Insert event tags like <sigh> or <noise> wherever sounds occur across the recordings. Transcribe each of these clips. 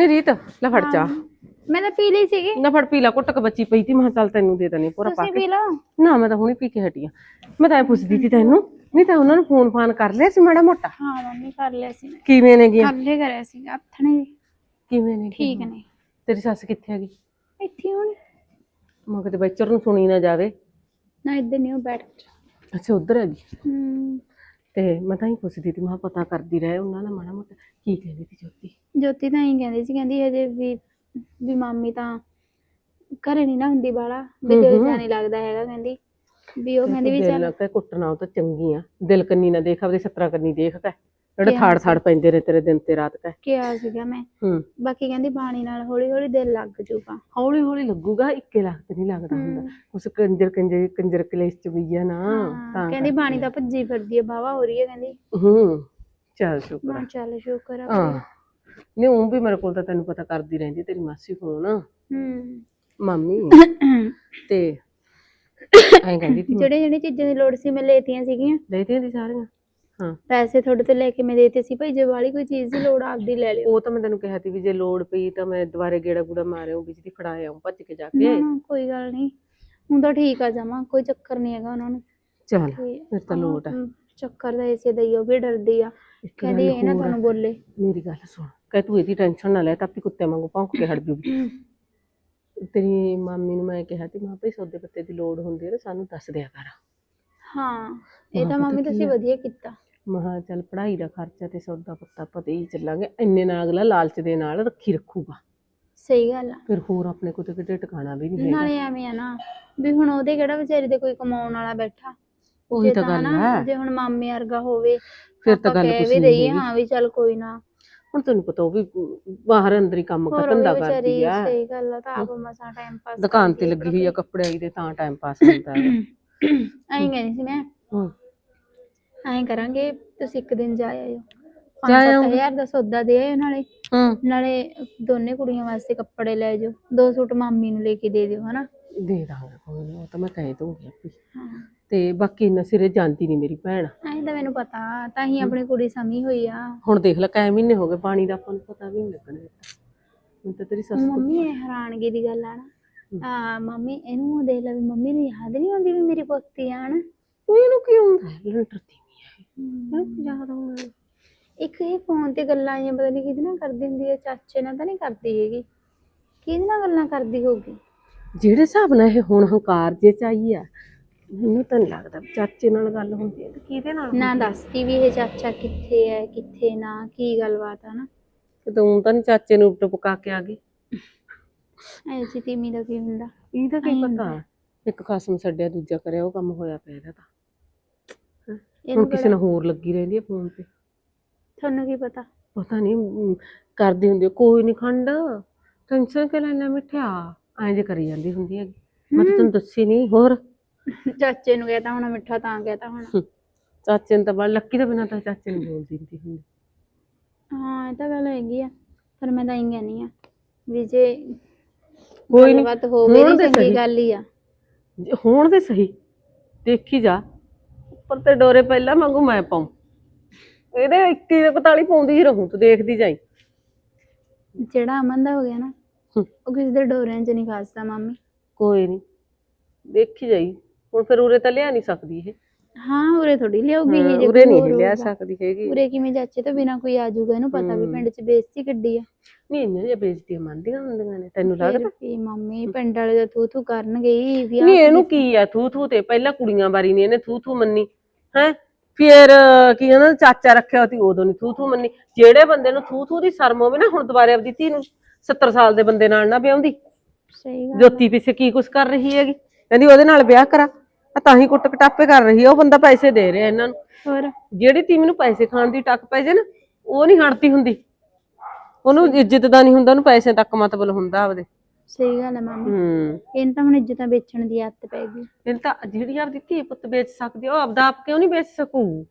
ਨਹੀਂ ਰੀਤ ਲੈ ਫੜ ਚਾ ਮੈਂ ਤਾਂ ਪੀ ਲਈ ਸੀਗੀ। ਨਾ ਫੜ ਪੀ ਲਾ ਕੁੱਟ ਕੇ ਬੱਚੀ ਪਈ ਤੀ। ਮੈਂ ਕਿਹਾ ਚੱਲ ਤੈਨੂੰ ਦੇ ਦਣੀ ਪੂਰਾ ਪਾ ਤੁਸੀਂ ਕੇ। ਪੀ ਲਓ। ਨਾ ਮੈਂ ਤਾਂ ਹੁਣੇ ਪੀ ਕੇ ਹਟੀ ਆ ਮੈਂ ਤਾਂ ਇਹ ਪੁੱਛਦੀ ਸੀ ਤੈਨੂੰ ਨਹੀਂ ਤਾਂ ਉਹਨਾਂ ਨੂੰ ਫੋਨ ਫਾਨ ਕਰ ਲਿਆ ਸੀ ਮਾੜਾ ਮੋਟਾ। ਹਾਂ ਮੰਮੀ ਕਰ ਲਿਆ ਸੀ। ਮੈਂ ਕਿਵੇਂ ਨੇ ਗਿਆ? ਕੱਲੇ ਕਰਿਆ ਸੀਗਾ ਆਥਣੇ। ਕਿਵੇਂ ਨੇ ਗੀਆਂ? ਠੀਕ ਨੇ। ਤੇਰੀ ਸੱਸ ਕਿੱਥੇ ਹੈਗੀ? ਇੱਥੇ ਹੁਣ। ਮੈਂ ਕਿਤੇ ਬੱਚਰ ਨੂੰ ਸੁਣੀ ਨਾ ਜਾਵੇ। ਨਾ ਇੱਧਰ ਨਹੀਂ ਉਹ ਬੈਠ ਅੱਛਾ ਉਧਰ ਹੈਗੀ। ਹੂੰ। ਤੇ ਮੈਂ ਤਾਂ ਹੀ ਪੁੱਛਦੀ ਸੀ ਮੈਂ ਕਿਹਾ ਪਤਾ ਕਰਦੀ ਰਹੇ ਉਹਨਾਂ ਦਾ ਮਾੜਾ ਮੋਟਾ ਕੀ ਕਹਿੰਦੀ ਸੀ ਜੋਤੀ? ਜੋਤੀ ਤਾਂ ਹੀ ਕਹਿੰਦੀ ਸੀ ਕਹਿੰਦੀ ਹਜੇ ਵੀ ਵੀ ਮਾਮੀ ਤਾਂ ਘਰੇ ਨਹੀਂ ਨਾ ਹੁੰਦੀ ਬਾਲਾ ਵੀ ਦਿਲ ਜਾ ਨਹੀਂ ਲੱਗਦਾ ਹੈਗਾ ਕਹਿੰਦੀ। ਵੀ ਉਹ ਕਹਿੰਦੀ ਵੀ ਦਿਲ ਚੱਲ ਨਾ ਕਹਿ ਕੁੱਟਣਾ ਉਹ ਤਾਂ ਚੰਗੀ ਆ ਦਿਲ ਕੰਨੀ ਨਾ ਦੇਖ ਆਪਦੇ ਸੱਤਰਾ ਕੰਨੀ ਦੇਖ ਕੈ। ਜਿਹੜੇ ਥਾੜ ਥਾੜ ਪੈਂਦੇ ਨੇ ਤੇਰੇ ਦਿਨ ਤੇ ਰਾਤ ਕੈ। ਕਿਹਾ ਸੀਗਾ ਮੈਂ। ਹੂੰ। ਬਾਕੀ ਕਹਿੰਦੀ ਬਾਣੀ ਨਾਲ ਹੌਲੀ ਹੌਲੀ ਦਿਲ ਲੱਗ ਜੂਗਾ। ਹੌਲੀ ਹੌਲੀ ਲੱਗੂਗਾ ਇੱਕੇ ਲੱਖ ਤੇ ਨਹੀਂ ਲੱਗਦਾ ਹੁੰਦਾ। ਉਸ ਕੰਜਰ ਕੰਜਰ ਕੰਜਰ ਕਲੇਸ਼ ਚ ਵੀ ਆ ਨਾ ਤਾਂ ਕਹਿੰਦੀ ਬਾਣੀ ਤਾਂ ਭੱਜੀ ਫਿਰਦੀ ਹੈ ਬਾਵਾ ਹੋ ਰਹੀ ਹੈ ਕਹਿੰਦੀ। ਹੂੰ ਚੱਲ ਸ਼ੁਕਰ ਆ। ਚੱਲ ਸ਼ੁਕਰ ਆ ਹਾਂ। ਨਹੀਂ ਉਹ ਵੀ ਮੇਰੇ ਕੋਲ ਤਾਂ ਤੈਨੂੰ ਪਤਾ ਕਰਦੀ ਰਹਿੰਦੀ ਤੇਰੀ ਮਾਸੀ ਫੋਨ ਹੂੰ। ਮਾਮੀ। <coughs> ਤੇ ਐਂ ਕਹਿੰਦੀ ਤੀ ਜਿਹੜੇ ਜਿਹੜੇ ਚੀਜ਼ਾਂ ਦੀ ਲੋੜ ਸੀ ਮੈਂ ਲੇਤੀਆਂ ਸੀਗੀਆਂ। ਲੈ ਤੇ ਦੀ ਸਾਰੀਆਂ? ਹਾਂ। ਪੈਸੇ ਥੋੜੇ ਤੇ ਲੈ ਕੇ ਮੈਂ ਦੇਤੇ ਸੀ ਭਾਈ ਜੇ ਵਾਲੀ ਕੋਈ ਚੀਜ਼ ਦੀ ਲੋੜ ਆ, ਆਪਦੀ ਲੈ ਲਿਓ। ਉਹ ਤਾਂ ਮੈਂ ਤੈਨੂੰ ਕਿਹਾ ਤੀ ਵੀ ਜੇ ਲੋੜ ਪਈ ਤਾਂ ਮੈਂ ਦੁਬਾਰੇ ਗੇੜਾ ਗੂੜਾ ਮਾਰਿਆ ਬਿਜਲੀ ਫੜਾਇਆ ਆਊਂ ਭੱਜ ਕੇ ਜਾ ਨਾ ਕੇ ਨਾ ਕੋਈ ਗੱਲ ਨਹੀਂ। ਹੁਣ ਤਾਂ ਠੀਕ ਆ ਜਾਵਾਂ ਕੋਈ ਚੱਕਰ ਨਹੀਂ ਹੈਗਾ ਉਹਨਾਂ ਨੂੰ। ਚੱਲ ਤੇ ਫਿਰ ਤਾਂ ਲੋਟ ਆ। ਹਮ, ਚੱਕਰ ਦਾ ਇਸੇ ਦਾ ਹੀ ਉਹ ਵੀ ਡਰਦੀ ਆ। ਇੱਕ ਕਹਿੰਦੀ ਇਹ ਨਾ ਹੋਰ ਆ। ਤੁਹਾਨੂੰ ਬੋਲੇ। ਮੇਰੀ ਗੱਲ ਸੁਣ ਕਹਿ ਤੂੰ ਇਹਦੀ ਟੈਨਸ਼ਨ ਨਾ ਲੈ ਤਾਂ ਆਪੀ ਕੁੱਤੇ ਵਾਂਗੂ ਭੌਂਕ ਕੇ ਹਟ ਜੂਗੀ ਤੇਰੀ ਮਾਮੀ ਨੂੰ ਮੈਂ ਕਿਹਾ ਤੀ ਮਾਂ ਭਈ ਸੌਦੇ ਪੱਤੇ ਦੀ ਲੋੜ ਹੁੰਦੀ ਹੈ ਨਾ ਸਾਨੂੰ ਦੱਸ ਦਿਆ ਕਰ। ਹਾਂ ਇਹ ਤਾਂ ਪਤਾ ਮੰਮੀ ਕੀ ਤੁਸੀਂ ਆ? ਵਧੀਆ ਕੀਤਾ। ਮਹਾ ਚੱਲ ਪੜ੍ਹਾਈ ਦਾ ਖਰਚਾ ਤੇ ਸੌਦਾ ਪੱਤਾ ਪਤੇ ਹੀ ਚੱਲਾਂਗੇ ਇੰਨੇ ਨਾਲ ਅਗਲਾ ਲਾਲਚ ਦੇ ਨਾਲ ਰੱਖੀ ਰੱਖੂਗਾ। ਸਹੀ ਗੱਲ ਆ। ਫਿਰ ਹੋਰ ਆਪਣੇ ਕੋਲ ਤੇ ਕਿਤੇ ਟਿਕਾਣਾ ਵੀ ਨਹੀਂ ਹੈਗਾ। ਨਾਲੇ ਐਵੇਂ ਆ ਨਾ ਵੀ ਹੁਣ ਉਹਦੇ ਕਿਹੜਾ ਵਿਚਾਰੀ ਦੇ ਕੋਈ ਕਮਾਉਣ ਵਾਲਾ ਬੈਠਾ? ਉਹੀ ਜੇ ਤਾਂ ਗੱਲ ਨਾ, ਹੈ। ਜੇ ਹੁਣ ਮਾਮੇ ਵਰਗਾ ਹੋਵੇ ਫਿਰ ਤਾਂ ਆਪਾਂ ਗੱਲ ਕਹਿ ਕੁਛ ਵੀ ਨਹੀਂ ਦਈਏ। ਹਾਂ ਵੀ ਚੱਲ ਕੋਈ ਨਾ। ਹੁਣ ਤੈਨੂੰ ਪਤਾ ਉਹ ਵੀ ਬਾਹਰ ਅੰਦਰ ਹੀ ਕੰਮ ਹੋਰ ਵੀ ਧੰਦਾ ਵਿਚਾਰੀ ਕਰਦੀ ਆ। ਸਹੀ ਗੱਲ ਆ ਤਾਂ ਆਪ ਮਸਾਂ ਟਾਈਮ ਪਾਸ ਦੁਕਾਨ ਤੇ ਲੱਗੀ ਹੋਈ ਆ ਕੱਪੜਿਆਂ ਦੀ ਤੇ ਤਾਂ ਟਾਈਮ ਪਾਸ ਹੁੰਦਾ ਹੈ ਐਂ ਕਹਿੰਦੀ ਸੀ ਮੈਂ। ਹੂੰ। ਐਂ ਕਰਾਂਗੇ ਤੁਸੀਂ ਇੱਕ ਦਿਨ ਜਾ ਆਇਓ। ਜਾ 5 ਹਜ਼ਾਰ ਦਾ ਸੌਦਾ ਦੇ ਆਇਓ ਨਾਲੇ। ਹੂੰ। ਨਾਲੇ ਦੋਨੇ ਕੁੜੀਆਂ ਵਾਸਤੇ ਕੱਪੜੇ ਲੈ ਜਾਓ ਦੋ ਸੂਟ ਮਾਮੀ ਨੂੰ ਲੈ ਕੇ ਦੇ ਦਿਓ ਹਨਾ? ਦੇ ਦਾਂਗੇ ਕੋਈ ਨੀ, ਉਹ ਤਾਂ ਮੈਂ ਕਹਿ ਦੂੰਗੀ ਆਪੇ। ਹਾਂ। ਤੇ ਬਾਕੀ ਇੰਨਾ ਸਿਰੇ ਜਾਂਦੀ ਨਹੀਂ ਮੇਰੀ ਭੈਣ। ਐਂ ਤਾਂ ਮੈਨੂੰ ਪਤਾ ਤਾਂ ਹੀ ਆਪਣੀ ਕੁੜੀ ਸਮੀ ਹੋਈ ਆ। ਹੁਣ ਦੇਖ ਲੈ ਕਈ ਮਹੀਨੇ ਹੋ ਗਏ ਪਾਣੀ ਦਾ ਆਪਾਂ ਨੂੰ ਪਤਾ ਵੀ ਨਹੀਂ ਲੱਗਣ। ਹੁਣ ਤਾਂ ਤੇਰੀ ਸੱਸ ਮੰਮੀ ਇਹ ਹੈਰਾਨਗੀ ਦੀ ਗੱਲ ਆ ਨਾ। ਆ ਮੰਮੀ ਇਹਨੂੰ ਦੇਖ ਲੈ ਵੀ ਮੰਮੀ ਨੂੰ ਯਾਦ ਨਹੀਂ ਆਉਂਦੀ ਵੀ ਮੇਰੀ ਪੋਤੀ ਆ ਨਾ ਉਹ ਇਹਨੂੰ ਕੀ ਹੁੰਦਾ ਲੰਟਰ ਦੀ ਇੱਕ ਇਹ ਫੋਨ ਤੇ ਗੱਲਾਂ ਆਈਆਂ ਪਤਾ ਨਹੀਂ ਕਿਹਦੇ ਨਾਲ ਕਰਦੀ ਹੁੰਦੀ ਹੈ ਚਾਚੇ ਨਾਲ ਤਾਂ ਨਹੀਂ ਕਰਦੀ ਹੈਗੀ। ਕਿਹਦੇ ਨਾਲ ਗੱਲਾਂ ਕਰਦੀ ਹੋਊਗੀ? ਜਿਹੜੇ ਹਿਸਾਬ ਨਾਲ ਇਹ ਹੁਣ ਹੰਕਾਰ ਜੇ ਚਾਹੀਏ ਆ ਮੈਨੂੰ ਤਾਂ ਨਹੀਂ ਲੱਗਦਾ ਵੀ ਚਾਚੇ ਨਾਲ ਗੱਲ ਹੁੰਦੀ ਹੈ ਤੇ ਕਿਹਦੇ ਨਾਲ ਨਾ ਦੱਸਦੀ ਵੀ ਇਹ ਚਾਚਾ ਕਿੱਥੇ ਹੈ ਕਿੱਥੇ ਨਾ ਕੀ ਗੱਲਬਾਤ ਆ ਨਾ। ਤੇ ਤੂੰ ਤਾਂ ਨਹੀਂ ਚਾਚੇ ਨੂੰ ਟਪਕਾ ਕੇ ਆ ਗਈ। ਐਸੀ ਤੀਮੀ ਦਾ ਕੀ ਹੁੰਦਾ? ਇਹਦਾ ਕੀ ਐਂ ਪਤਾ? ਇੱਕ ਖਸਮ ਛੱਡਿਆ ਦੂਜਾ ਕਰਿਆ ਉਹ ਕੰਮ ਹੋਇਆ ਪਿਆ ਇਹਦਾ ਤਾਂ। ਹੁਣ ਕਿਸੇ ਨਾਲ ਹੋਰ ਲੱਗੀ ਰਹਿੰਦੀ ਹੈ ਫੋਨ ਤੇ। ਤੁਹਾਨੂੰ ਕੀ ਪਤਾ? ਪਤਾ ਨਹੀਂ ਕਰਦੀ ਹੁੰਦੀ ਆ, ਕੋਈ ਨਹੀਂ ਖੰਡ ਟੈਨਸ਼ਨ ਕਿ ਲੈਣਾ ਮਿੱਠਿਆ ਐਂ ਜੇ ਕਰੀ ਜਾਂਦੀ ਹੁੰਦੀ ਹੈ ਮੈਂ ਤਾਂ ਤੈਨੂੰ ਦੱਸੀ ਨਹੀਂ ਹੋਰ? ਚਾਚੇ ਨੂੰ ਕਹਤਾ ਹੁਣ ਮਿੱਠਾ ਤਾਂ ਕਹਤਾ ਹੁਣ। ਹਮ, ਚਾਚੇ ਨੂੰ ਤਾਂ ਬੜਾ ਲੱਕੀ ਤੋਂ ਬਿਨਾਂ ਤਾਂ ਚਾਚੇ ਨੂੰ ਬੋਲਦੀ ਹੁੰਦੀ ਹੁੰਦੀ। ਹਾਂ ਇਹ ਤਾਂ ਗੱਲ ਹੈਗੀ ਆ। ਪਰ ਮੈਂ ਤਾਂ ਇਹ ਕਹਿੰਦੀ ਆ ਵੀ ਜੇ ਕੋਈ ਨੀ, ਗੱਲਬਾਤ ਹੋਵੇ ਹੋਣ ਤਾਂ ਚੰਗੀ। ਗੱਲ ਹੀ ਆ। ਜੇ ਹੋਣ ਦੇ ਸਹੀ ਦੇਖੀ ਜਾ। ਉੱਪਰ ਤੇ ਡੋਰੇ ਪਹਿਲਾਂ ਵਾਂਗੂ ਮੈਂ ਪਾਉਂ। ਇਹਦੇ 21 ਦੇ 41 ਪਾਉਂਦੀ ਹੀ ਰਹੂੰ ਤੂੰ ਦੇਖਦੀ ਜਾਈ। ਜਿਹੜਾ ਅਮਨ ਦਾ ਹੋ ਗਿਆ ਨਾ ਉਹ ਕਿਸੇ ਦੇ ਡੋਰਿਆਂ 'ਚ ਨਹੀਂ ਖਾਸਦਾ ਮਾਮੀ। ਕੋਈ ਨਹੀਂ ਦੇਖੀ ਜਾਈ। ਹੁਣ ਫਿਰ ਉਰੇ ਤਾਂ ਲਿਆ ਨਹੀਂ ਸਕਦੀ ਇਹ। ਹਾਂ ਉਰੇ ਥੋੜੀ ਲਿਆਉਗੀ ਇਹ ਜੇ ਉਰੇ ਨਹੀਂ ਲਿਆ। ਸਕਦੀ ਹੈਗੀ। ਉਰੇ ਕਿਵੇਂ ਚਾਚੇ ਤੋਂ ਬਿਨਾ ਕੋਈ ਆ ਜਾਊਗਾ ਇਹਨੂੰ ਪਤਾ ਵੀ। ਪਿੰਡ 'ਚ ਬੇਇੱਜ਼ਤੀ ਕਿੱਡੀ ਆ। ਨਹੀਂ ਇੰਨੀਆਂ ਜਿਹੀਆਂ ਬੇਇੱਜ਼ਤੀਆਂ ਮੰਨਦੀਆਂ ਹੁੰਦੀਆਂ ਨੇ ਤੈਨੂੰ ਲੱਗਦਾ? ਵੀ ਮੰਮੀ ਪਿੰਡ ਵਾਲੇ ਦਾ ਥੂ ਥੂ ਕਰਨਗੇ ਵੀ ਨਹੀਂ ਇਹਨੂੰ ਕੀ ਆ ਥੂ ਥੂ ਤੇ ਪਹਿਲਾਂ ਕੁੜੀਆਂ ਬਾਰੀ ਨਹੀਂ ਇਹਨੇ ਥੂ ਥੂ ਮੰਨੀ। ਹੈ? ਫਿਰ ਕੀ ਕਹਿੰਦਾ ਚਾਚਾ ਰੱਖਿਆ ਸੀ ਉਦੋਂ ਨਹੀਂ ਥੂ ਥੂ ਮੰਨੀ। ਜਿਹੜੇ ਬੰਦੇ ਨੂੰ ਥੂ ਥੂ ਦੀ ਸ਼ਰਮ ਹੋਵੇ ਨਾ ਹੁਣ ਦੁਬਾਰੇ ਆਪਦੀ ਧੀ ਨੂੰ 70 ਸਾਲ ਦੇ ਬੰਦੇ ਨਾਲ ਨਾ ਵਿਆਹੁੰਦੀ। ਸਹੀ ਗੱਲ ਜੋਤੀ ਪਿੱਛੇ ਕੀ ਕੁਛ ਕਰ ਰਹੀ ਹੈਗੀ? ਕਹਿੰਦੀ ਉਹਦੇ ਨਾਲ ਵਿਆਹ ਕਰਾ। ਆ ਤਾਂ ਹੀ ਕੁੱਟ ਕਟਾਪੇ ਕਰ ਰਹੀ ਹੈ ਉਹ ਬੰਦਾ ਪੈਸੇ ਦੇ ਰਿਹਾ ਇਹਨਾਂ ਨੂੰ। ਹੋਰ? ਜਿਹੜੀ ਤੀ ਮੈਨੂੰ ਪੈਸੇ ਖਾਣ ਦੀ ਟੱਕ ਪੈ ਜੇ ਨਾ ਉਹ ਨਹੀਂ ਹਟਦੀ ਹੁੰਦੀ। ਉਹਨੂੰ ਇੱਜ਼ਤ ਦਾ ਨਹੀਂ ਹੁੰਦਾ ਉਹਨੂੰ ਪੈਸੇ ਤੱਕ ਮਤਲਬ ਹੁੰਦਾ ਆਪਦੇ। ਸਹੀ ਗੱਲ ਹੈ ਮਾਮੀ। ਹੂੰ। ਇਹਨੂੰ ਤਾਂ ਹੁਣ ਇੱਜ਼ਤਾਂ ਵੇਚਣ ਦੀ ਆਦਤ ਪੈ ਗਈ। ਇਹ ਤਾਂ ਜਿਹੜੀ ਆਪਦੀ ਧੀ ਪੁੱਤ ਵੇਚ ਸਕਦੀ ਆ, ਉਹ ਆਪਦਾ ਆਪ ਕਿਉਂ ਨਹੀਂ ਵੇਚ ਸਕੂ?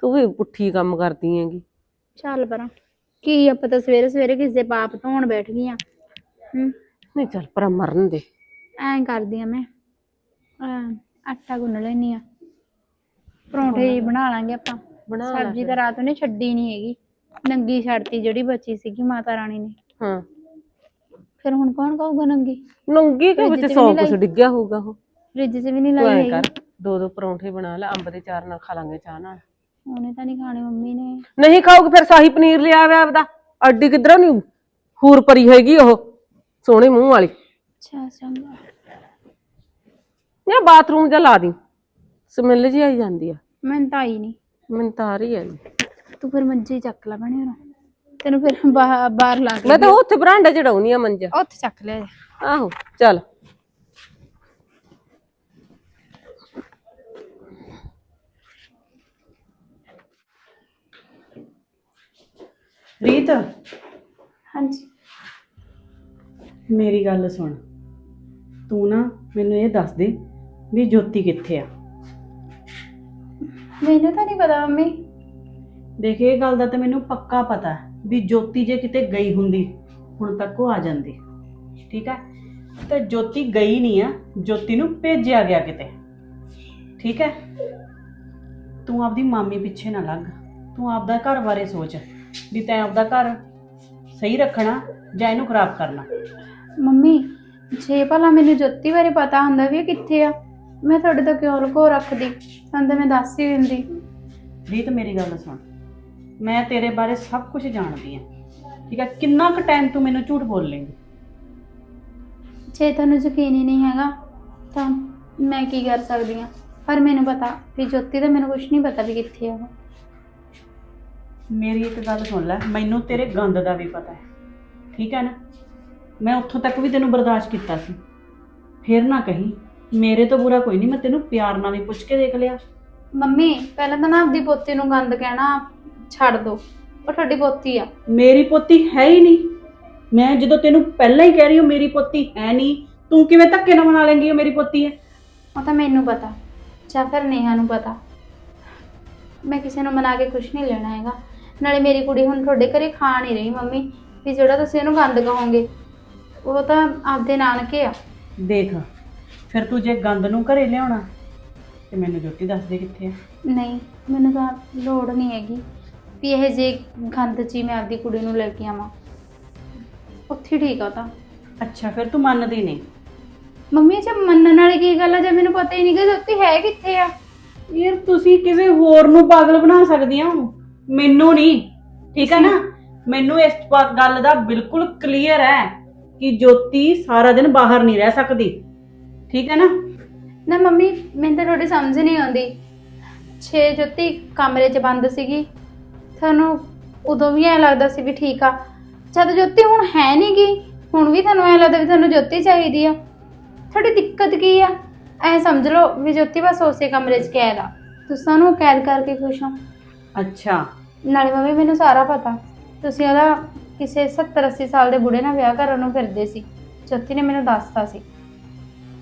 ਤੂੰ ਵੀ ਪੁੱਠੀ ਕੰਮ ਕਰਦੀ ਹੈਗੀ। ਚੱਲ ਪਰਾਂ। ਕੀ ਆਪਾਂ ਤਾਂ ਸਵੇਰੇ ਸਵੇਰੇ ਕਿਸੇ ਦੇ ਪਾਪ ਧੋਣ ਬੈਠ ਗਈਆਂ। ਹੂੰ। ਨਹੀਂ ਚੱਲ ਪਰ ਮਰਨ ਦੇ। ਐਂ ਕਰਦੀ ਆ ਮੈਂ। ਅਮ, ਆਟਾ ਗੁੰਨ ਲੈਣੀ ਆ। ਪਰੌਂਠੇ ਹੀ ਬਣਾ ਲਾਂਗੇ ਆਪਾਂ। ਬਣਾ ਲੈ ਸਬਜ਼ੀ ਤਾਂ ਰਾਤ ਉਹਨੇ ਛੱਡੀ ਨਹੀਂ ਹੈਗੀ। ਨੰਗੀ ਛੱਡਤੀ ਜਿਹੜੀ ਬਚੀ ਸੀਗੀ ਮਾਤਾ ਰਾਣੀ ਨੇ। ਹਾਂ। ਫਿਰ ਹੁਣ ਕੌਣ ਕਹੂਗਾ ਨੰਗੀ? ਨੰਗੀ ਕਿ ਵਿੱਚ ਸੌ ਕੁਛ। ਡਿੱਗਿਆ ਹੋਊਗਾ ਉਹ। ਫ੍ਰਿਜ 'ਚ ਵੀ ਨਹੀਂ ਤੂੰ ਲਾਈ ਐ ਹੈਗੀ। ਕਰ ਦੋ ਦੋ ਪਰੌਂਠੇ ਬਣਾ ਲੈ ਅੰਬ ਦੇ ਚਾਰ ਨਾਲ ਖਾ ਲਾਂਗੇ ਚਾਹ ਨਾਲ। ਉਹਨੇ ਤਾਂ ਨਹੀਂ ਖਾਣੇ ਮੰਮੀ ਨੇ। ਨਹੀਂ ਖਾਓਗੇ ਫਿਰ ਸ਼ਾਹੀ ਪਨੀਰ ਲਿਆ ਵੇ ਆਪਦਾ। ਅੱਡੀ ਕਿਧਰੋਂ ਨਹੀਂ ਹੂਰ ਪਰੀ ਹੈਗੀ ਉਹ ਸੋਹਣੇ ਮੂੰਹ ਵਾਲੀ। ਅੱਛਾ ਚੰਗਾ। ਜਾਂ ਬਾਥਰੂਮ ਜਾਂ ਲਾ ਦੀ। ਸਮੈਲ ਜੀ ਆਈ ਜਾਂਦੀ ਆ। ਮੈਂ ਤਾਂ ਆਈ ਨਹੀਂ। ਮੈਨੂੰ ਤਾਂ ਆ ਰਹੀ ਹੈ ਤੂੰ ਫਿਰ ਮੰਜੇ ਚੱਕ ਲੈ ਬਣੇ ਹੁਣ ਤੈਨੂੰ ਫਿਰ ਬਾਹ- ਬਾਹਰ ਲਾ ਕੇ ਮੈਂ ਤਾਂ ਉੱਥੇ ਬਰਾਂਡਾ ਚੜਾਉਣੀ ਆ ਮੰਜਾ। ਉੱਥੇ ਚੱਕ ਲਿਆ ਜਾ। ਆਹੋ ਚੱਲ। ਰੀਤ ਹਾਂਜੀ। ਮੇਰੀ ਗੱਲ ਸੁਣ। ਤੂੰ ਨਾ ਮੈਨੂੰ ਇਹ ਦੱਸ ਦੇ ਵੀ ਜੋਤੀ ਕਿੱਥੇ ਆ। ਮੈਨੂੰ ਤਾਂ ਨਹੀਂ ਪਤਾ ਮੰਮੀ। ਦੇਖ ਇਹ ਗੱਲ ਦਾ ਤਾਂ ਮੈਨੂੰ ਪੱਕਾ ਪਤਾ ਹੈ। ਵੀ ਜੋਤੀ ਜੇ ਕਿਤੇ ਗਈ ਹੁੰਦੀ ਹੁਣ ਤੱਕ ਉਹ ਆ ਜਾਂਦੀ। ਠੀਕ ਹੈ ਤੇ ਜੋਤੀ ਗਈ ਨਹੀਂ ਆ ਜੋਤੀ ਨੂੰ ਭੇਜਿਆ ਗਿਆ ਕਿਤੇ। ਠੀਕ ਹੈ ਤੂੰ ਆਪਦੀ ਮਾਮੀ ਪਿੱਛੇ ਨਾ ਲੱਗ। ਤੂੰ ਆਪਦਾ ਘਰ ਬਾਰੇ ਸੋਚ ਵੀ ਤੈਂ ਆਪਦਾ ਘਰ ਸਹੀ ਰੱਖਣਾ ਜਾਂ ਇਹਨੂੰ ਖਰਾਬ ਕਰਨਾ। ਮੰਮੀ ਜੇ ਭਲਾ ਮੈਨੂੰ ਜੋਤੀ ਬਾਰੇ ਪਤਾ ਹੁੰਦਾ ਵੀ ਇਹ ਕਿੱਥੇ ਆ ਮੈਂ ਤੁਹਾਡੇ ਤੋਂ ਕਿਉਂ ਲੁਕੋ ਰੱਖਦੀ? ਤੁਹਾਨੂੰ ਤਾਂ ਮੈਂ ਦੱਸ ਹੀ ਦਿੰਦੀ। ਰੀਤ ਮੇਰੀ ਗੱਲ ਸੁਣ। ਮੈਂ ਤੇਰੇ ਬਾਰੇ ਸਭ ਕੁਝ ਜਾਣਦੀ ਹਾਂ। ਠੀਕ ਹੈ ਕਿੰਨਾ ਕੁ ਟਾਈਮ ਤੂੰ ਮੈਨੂੰ ਝੂਠ ਬੋਲੇਂਗੀ ਜੇ ਤੁਹਾਨੂੰ ਯਕੀਨ ਹੀ ਨਹੀਂ ਹੈਗਾ ਤਾਂ ਮੈਂ ਕੀ ਕਰ ਸਕਦੀ ਹਾਂ? ਪਰ ਮੈਨੂੰ ਪਤਾ ਵੀ ਜੋਤੀ ਦਾ ਮੈਨੂੰ ਕੁਝ ਨਹੀਂ ਪਤਾ ਵੀ ਕਿੱਥੇ ਆ ਉਹ। ਮੇਰੀ ਇੱਕ ਗੱਲ ਸੁਣ ਲੈ ਮੈਨੂੰ ਤੇਰੇ ਗੰਦ ਦਾ ਵੀ ਪਤਾ ਹੈ। ਠੀਕ ਹੈ ਨਾ? ਮੈਂ ਉੱਥੋਂ ਤੱਕ ਵੀ ਤੈਨੂੰ ਬਰਦਾਸ਼ਤ ਕੀਤਾ ਸੀ। ਫਿਰ ਨਾ ਕਹੀਂ ਮੇਰੇ ਤੋਂ ਬੁਰਾ ਕੋਈ ਨਹੀਂ ਮੈਂ ਤੈਨੂੰ ਪਿਆਰ ਨਾਲ ਵੀ ਪੁੱਛ ਕੇ ਦੇਖ ਲਿਆ। ਮੰਮੀ ਪਹਿਲਾਂ ਤਾਂ ਨਾ ਆਪਦੀ ਪੋਤੀ ਨੂੰ ਗੰਦ ਕਹਿਣਾ ਛੱਡ ਦੋ ਉਹ ਤੁਹਾਡੀ ਪੋਤੀ ਆ। ਮੇਰੀ ਪੋਤੀ ਹੈ ਹੀ ਨਹੀਂ। ਮੈਂ ਜਦੋਂ ਤੈਨੂੰ ਪਹਿਲਾਂ ਹੀ ਕਹਿ ਰਹੀ ਹਾਂ ਮੇਰੀ ਪੋਤੀ ਹੈ ਨਹੀਂ ਤੂੰ ਕਿਵੇਂ ਧੱਕੇ ਨਾਲ ਮਨਾ ਲੇਂਗੀ ਉਹ ਮੇਰੀ ਪੋਤੀ ਹੈ? ਉਹ ਤਾਂ ਮੈਨੂੰ ਪਤਾ ਜਾਂ ਫਿਰ ਨੇਹਾ ਨੂੰ ਪਤਾ। ਮੈਂ ਕਿਸੇ ਨੂੰ ਮਨਾ ਕੇ ਕੁਝ ਨਹੀਂ ਲੈਣਾ ਹੈਗਾ। ਨਾਲੇ ਮੇਰੀ ਕੁੜੀ ਹੁਣ ਤੁਹਾਡੇ ਘਰੇ ਖਾ ਨਹੀਂ ਰਹੀ ਮੰਮੀ ਵੀ ਜਿਹੜਾ ਤੁਸੀਂ ਇਹਨੂੰ ਗੰਦ ਕਹੋਗੇ ਉਹ ਤਾਂ ਆਪਦੇ ਨਾਨਕੇ ਆ। ਦੇਖ ਫਿਰ ਤੂੰ ਜੇ ਗੰਦ ਨੂੰ ਘਰੇ ਲਿਆਉਣਾ ਤੇ ਮੈਨੂੰ ਜੋਤੀ ਦੱਸ ਦੇ ਕਿੱਥੇ ਆ। ਨਹੀਂ ਮੈਨੂੰ ਤਾਂ ਲੋੜ ਨਹੀਂ ਹੈਗੀ। ਵੀ ਇਹ ਜੇ ਗੰਦ 'ਚ ਹੀ ਮੈਂ ਆਪਦੀ ਕੁੜੀ ਨੂੰ ਲੈ ਕੇ ਆਵਾਂ। ਉੱਥੇ ਠੀਕ ਆ ਉਹ ਤਾਂ। ਅੱਛਾ ਫਿਰ ਤੂੰ ਮੰਨਦੀ ਨਹੀਂ? ਮੰਮੀ ਜੇ ਮੰਨਣ ਵਾਲੀ ਕੀ ਗੱਲ ਆ? ਜੇ ਮੈਨੂੰ ਪਤਾ ਹੀ ਨਹੀਂ ਕਿ ਜੋਤੀ ਹੈ ਕਿੱਥੇ ਆ। ਯਾਰ ਤੁਸੀਂ ਕਿਸੇ ਹੋਰ ਨੂੰ ਪਾਗਲ ਬਣਾ ਸਕਦੀਆਂ ਹੋ। ਮੈਨੂੰ ਨਹੀਂ। ਠੀਕ ਹੈ ਨਾ? ਮੈਨੂੰ ਇਸ ਪਾ- ਗੱਲ ਦਾ ਬਿਲਕੁਲ ਕਲੀਅਰ ਹੈ ਕਿ ਜੋਤੀ ਸਾਰਾ ਦਿਨ ਬਾਹਰ ਨਹੀਂ ਰਹਿ ਸਕਦੀ। ਠੀਕ ਹੈ ਨਾ? ਨਾ ਮੰਮੀ ਮੈਨੂੰ ਤਾਂ ਤੁਹਾਡੀ ਸਮਝ ਨਹੀਂ ਆਉਂਦੀ। ਛੇ ਜੋਤੀ ਕਮਰੇ 'ਚ ਬੰਦ ਸੀਗੀ। ਤੁਹਾਨੂੰ ਉਦੋਂ ਵੀ ਐ ਲੱਗਦਾ ਸੀ ਵੀ ਠੀਕ ਆ। ਜਦ ਜੋਤੀ ਹੁਣ ਹੈ ਨਹੀਂ ਗੀ ਹੁਣ ਵੀ ਤੁਹਾਨੂੰ ਐ ਲੱਗਦਾ ਵੀ ਤੁਹਾਨੂੰ ਜੋਤੀ ਚਾਹੀਦੀ ਆ। ਤੁਹਾਡੀ ਦਿੱਕਤ ਕੀ ਆ? ਐ ਸਮਝ ਲਓ ਵੀ ਜੋਤੀ ਬਸ ਉਸੇ ਕਮਰੇ 'ਚ ਕੈਦ ਆ। ਤੁਸੀਂ ਸਾਨੂੰ ਕੈਦ ਕਰਕੇ ਖੁਸ਼ ਹੋ। ਅੱਛਾ। ਨਾਲੇ ਮੰਮੀ ਮੈਨੂੰ ਸਾਰਾ ਪਤਾ। ਤੁਸੀਂ ਉਹਦਾ ਕਿਸੇ 70 80 ਸਾਲ ਦੇ ਬੁੜੇ ਨਾਲ ਵਿਆਹ ਕਰਨ ਨੂੰ ਫਿਰਦੇ ਸੀ। ਜੋਤੀ ਨੇ ਮੈਨੂੰ ਦੱਸਤਾ ਸੀ।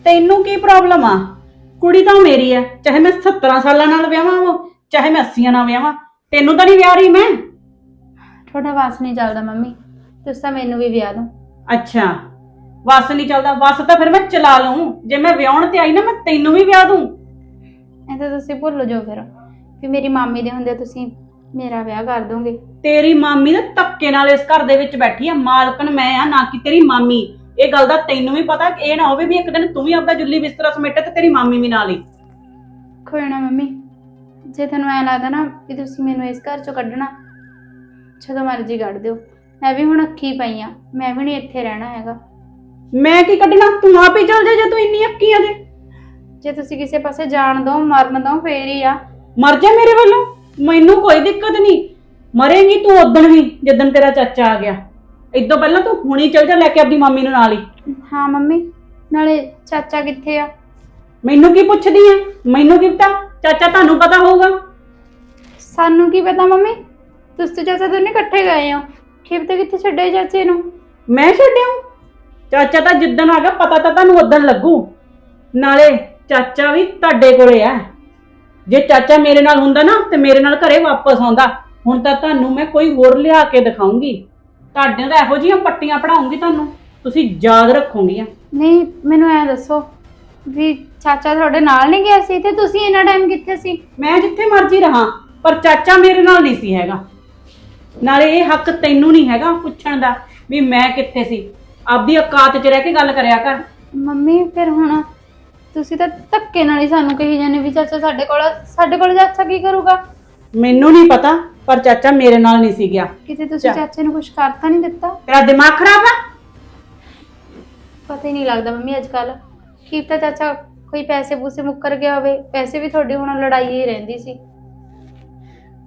ਤੈਨੂੰ ਕੀ ਪ੍ਰੋਬਲਮ ਆ? ਕੁੜੀ ਤਾਂ ਮੇਰੀ ਹੈ ਚਾਹੇ ਮੈਂ 17 ਸਾਲਾਂ ਨਾਲ ਵਿਆਹਾਂ ਉਹ ਚਾਹੇ ਮੈਂ 80 ਨਾਲ ਵਿਆਹਾਂ। ਤੈਨੂੰ ਤਾਂ ਨਹੀਂ ਵਿਆਹ ਰਹੀ ਮੈਂ? ਤੁਹਾਡਾ ਵਾਸ ਨਹੀਂ ਚੱਲਦਾ ਮੰਮੀ। ਤੁਸੀਂ ਤਾਂ ਮੈਨੂੰ ਵੀ ਵਿਆਹ ਦੋ ਅੱਛਾ ਵਸ ਨਹੀਂ ਚੱਲਦਾ ਵਸ ਤਾਂ ਫਿਰ ਮੈਂ ਚਲਾ ਲਊਂ। ਜੇ ਮੈਂ ਵਿਆਹਣ ਤੇ ਆਈ ਨਾ ਮੈਂ ਤੈਨੂੰ ਵੀ ਵਿਆਹ ਦੂੰ। ਇਹ ਤਾਂ ਤੁਸੀਂ ਭੁੱਲ ਜਾਓ ਫਿਰ ਵੀ ਮੇਰੀ ਮਾਮੀ ਦੇ ਹੁੰਦੇ ਤੁਸੀਂ ਮੇਰਾ ਵਿਆਹ ਕਰ ਦੋਗੇ। ਤੇਰੀ ਮਾਮੀ ਨਾ ਧੱਕੇ ਨਾਲ ਇਸ ਘਰ ਦੇ ਵਿੱਚ ਬੈਠੀ ਆ ਮਾਲਕਣ ਮੈਂ ਆ ਨਾ ਕਿ ਤੇਰੀ ਮਾਮੀ। ਇਹ ਗੱਲ ਦਾ ਤੈਨੂੰ ਵੀ ਪਤਾ ਕਿ ਇਹ ਨਾ ਹੋਵੇ ਵੀ ਇੱਕ ਦਿਨ ਤੂੰ ਵੀ ਆਪਦਾ ਜੁੱਲੀ ਬਿਸਤਰਾ ਸਮੇਟੇ ਤੇ ਤੇਰੀ ਮਾਮੀ ਵੀ ਨਾਲ ਹੀ। ਕੋਈ ਨਾ ਮੰਮੀ ਜੇ ਤੁਹਾਨੂੰ ਐ ਲੱਗਦਾ ਨਾ ਵੀ ਤੁਸੀਂ ਮੈਨੂੰ ਇਸ ਘਰ ਚੋਂ ਕੱਢਣਾ ਜਦੋਂ ਮਰਜ਼ੀ ਕੱਢ ਦਿਓ। ਮੈਂ ਵੀ ਹੁਣ ਅੱਖੀ ਪਈ ਆ ਮੈਂ ਵੀ ਨਹੀਂ ਇੱਥੇ ਰਹਿਣਾ ਹੈਗਾ। ਮੈਂ ਕੀ ਕੱਢਣਾ? ਤੂੰ ਆਪ ਹੀ ਚੱਲ ਜਾ ਜੇ ਤੂੰ ਇੰਨੀ ਅੱਕੀ ਆ ਦੇ ਜੇ ਤੁਸੀਂ ਕਿਸੇ ਪਾਸੇ ਜਾਣ ਦੋ ਮਰਨ ਦੋ ਫੇਰ ਹੀ ਆ। ਮਰ ਜਾ ਮੇਰੇ ਵੱਲੋਂ। ਮੈਨੂੰ ਕੋਈ ਦਿੱਕਤ ਨਹੀਂ। ਮਰੇਂਗੀ ਤੂੰ ਉਦਣ ਵੀ ਜਦੋਂ ਤੇਰਾ ਚਾਚਾ ਆ ਗਿਆ। ਇਦੋਂ ਪਹਿਲਾਂ ਤੂੰ ਹੁਣੀ ਚੱਲ ਜਾ ਲੈ ਕੇ ਆਪਦੀ ਮਾਮੀ ਨੂੰ ਨਾਲ ਹੀ। ਹਾਂ ਮੰਮੀ। ਨਾਲੇ ਚਾਚਾ ਕਿੱਥੇ ਆ? ਮੈਨੂੰ ਕੀ ਪੁੱਛਦੀ ਆ? ਮੈਨੂੰ ਕੀ ਪਤਾ? ਚਾਚਾ ਤੁਹਾਨੂੰ ਪਤਾ ਹੋਊਗਾ। ਸਾਨੂੰ ਕੀ ਪਤਾ ਮੰਮੀ? ਤੁਸੀਂ ਤੇ ਚਾਚਾ ਦੋਨੇ ਇਕੱਠੇ ਗਏ ਹੋ। ਕੀ ਪਤਾ ਕਿੱਥੇ ਛੱਡੇ ਚਾਚੇ ਨੂੰ? ਮੈਂ ਛੱਡਿਆ ਚਾਚਾ ਤਾਂ ਜਿੱਦਣ ਆ ਗਿਆ ਪਤਾ ਤਾਂ ਤੁਹਾਨੂੰ ਉਦੋਂ ਲੱਗੂ। ਨਾਲੇ ਚਾਚਾ ਵੀ ਤੁਹਾਡੇ ਕੋਲੇ ਆ। ਜੇ ਚਾਚਾ ਮੇਰੇ ਨਾਲ ਹੁੰਦਾ ਨਾ ਤੇ ਮੇਰੇ ਨਾਲ ਘਰੇ ਵਾਪਸ ਆਉਂਦਾ। ਹੁਣ ਤਾਂ ਤੁਹਾਨੂੰ ਮੈਂ ਕੋਈ ਹੋਰ ਲਿਆ ਕੇ ਦਿਖਾਉਂਗੀ। ਤੁਹਾਡੇ ਤਾਂ ਇਹੋ ਜਿਹੀਆਂ ਪੱਟੀਆਂ ਪੜਾਉਂਗੀ ਤੁਹਾਨੂੰ। ਤੁਸੀਂ ਯਾਦ ਰੱਖੋਗੀਆਂ। ਨਹੀਂ ਮੈਨੂੰ ਐ ਦੱਸੋ ਵੀ ਚਾਚਾ ਤੁਹਾਡੇ ਨਾਲ ਨਹੀਂ ਗਿਆ ਸੀ ਤੇ ਤੁਸੀਂ ਇੰਨਾ ਟਾਈਮ ਕਿੱਥੇ ਸੀ? ਮੈਂ ਜਿੱਥੇ ਮਰਜ਼ੀ ਰਹਾ ਪਰ ਚਾਚਾ ਮੇਰੇ ਨਾਲ ਨਹੀਂ ਸੀ ਹੈਗਾ। ਨਾਲੇ ਇਹ ਹੱਕ ਤੈਨੂੰ ਨਹੀਂ ਹੈਗਾ ਪੁੱਛਣ ਦਾ ਵੀ ਮੈਂ ਕਿੱਥੇ ਸੀ। ਆਪਦੀ ਔਕਾਤ 'ਚ ਰਹਿ ਕੇ ਗੱਲ ਕਰਿਆ ਕਰ। ਮੰਮੀ ਫਿਰ ਹੁਣ ਤੁਸੀਂ ਤਾਂ ਧੱਕੇ ਨਾਲ ਹੀ ਸਾਨੂੰ ਕਹੀ ਜਾਂਦੇ ਵੀ ਚਾਚਾ ਸਾਡੇ ਕੋਲ। ਸਾਡੇ ਕੋਲ ਚਾਚਾ ਕੀ ਕਰੂਗਾ? ਮੈਨੂੰ ਨਹੀਂ ਪਤਾ ਪਰ ਚਾਚਾ ਮੇਰੇ ਨਾਲ ਨਹੀਂ ਸੀ ਗਿਆ। ਕਿਤੇ ਤੁਸੀਂ ਚਾ- ਚਾਚੇ ਨੂੰ ਕੁਝ ਕਰਤਾ ਨਹੀਂ ਦਿੱਤਾ? ਤੇਰਾ ਦਿਮਾਗ ਖਰਾਬ ਆ? ਪਤਾ ਹੀ ਨਹੀਂ ਲੱਗਦਾ ਮੰਮੀ ਅੱਜ ਕੱਲ ਕੀ ਤਾਂ ਚਾਚਾ ਕੋਈ ਪੈਸੇ ਪੂਸੇ ਮੁੱਕਰ ਗਿਆ ਹੋਵੇ ਪੈਸੇ ਵੀ ਤੁਹਾਡੀ ਹੁਣ ਲੜਾਈ ਹੀ ਰਹਿੰਦੀ ਸੀ।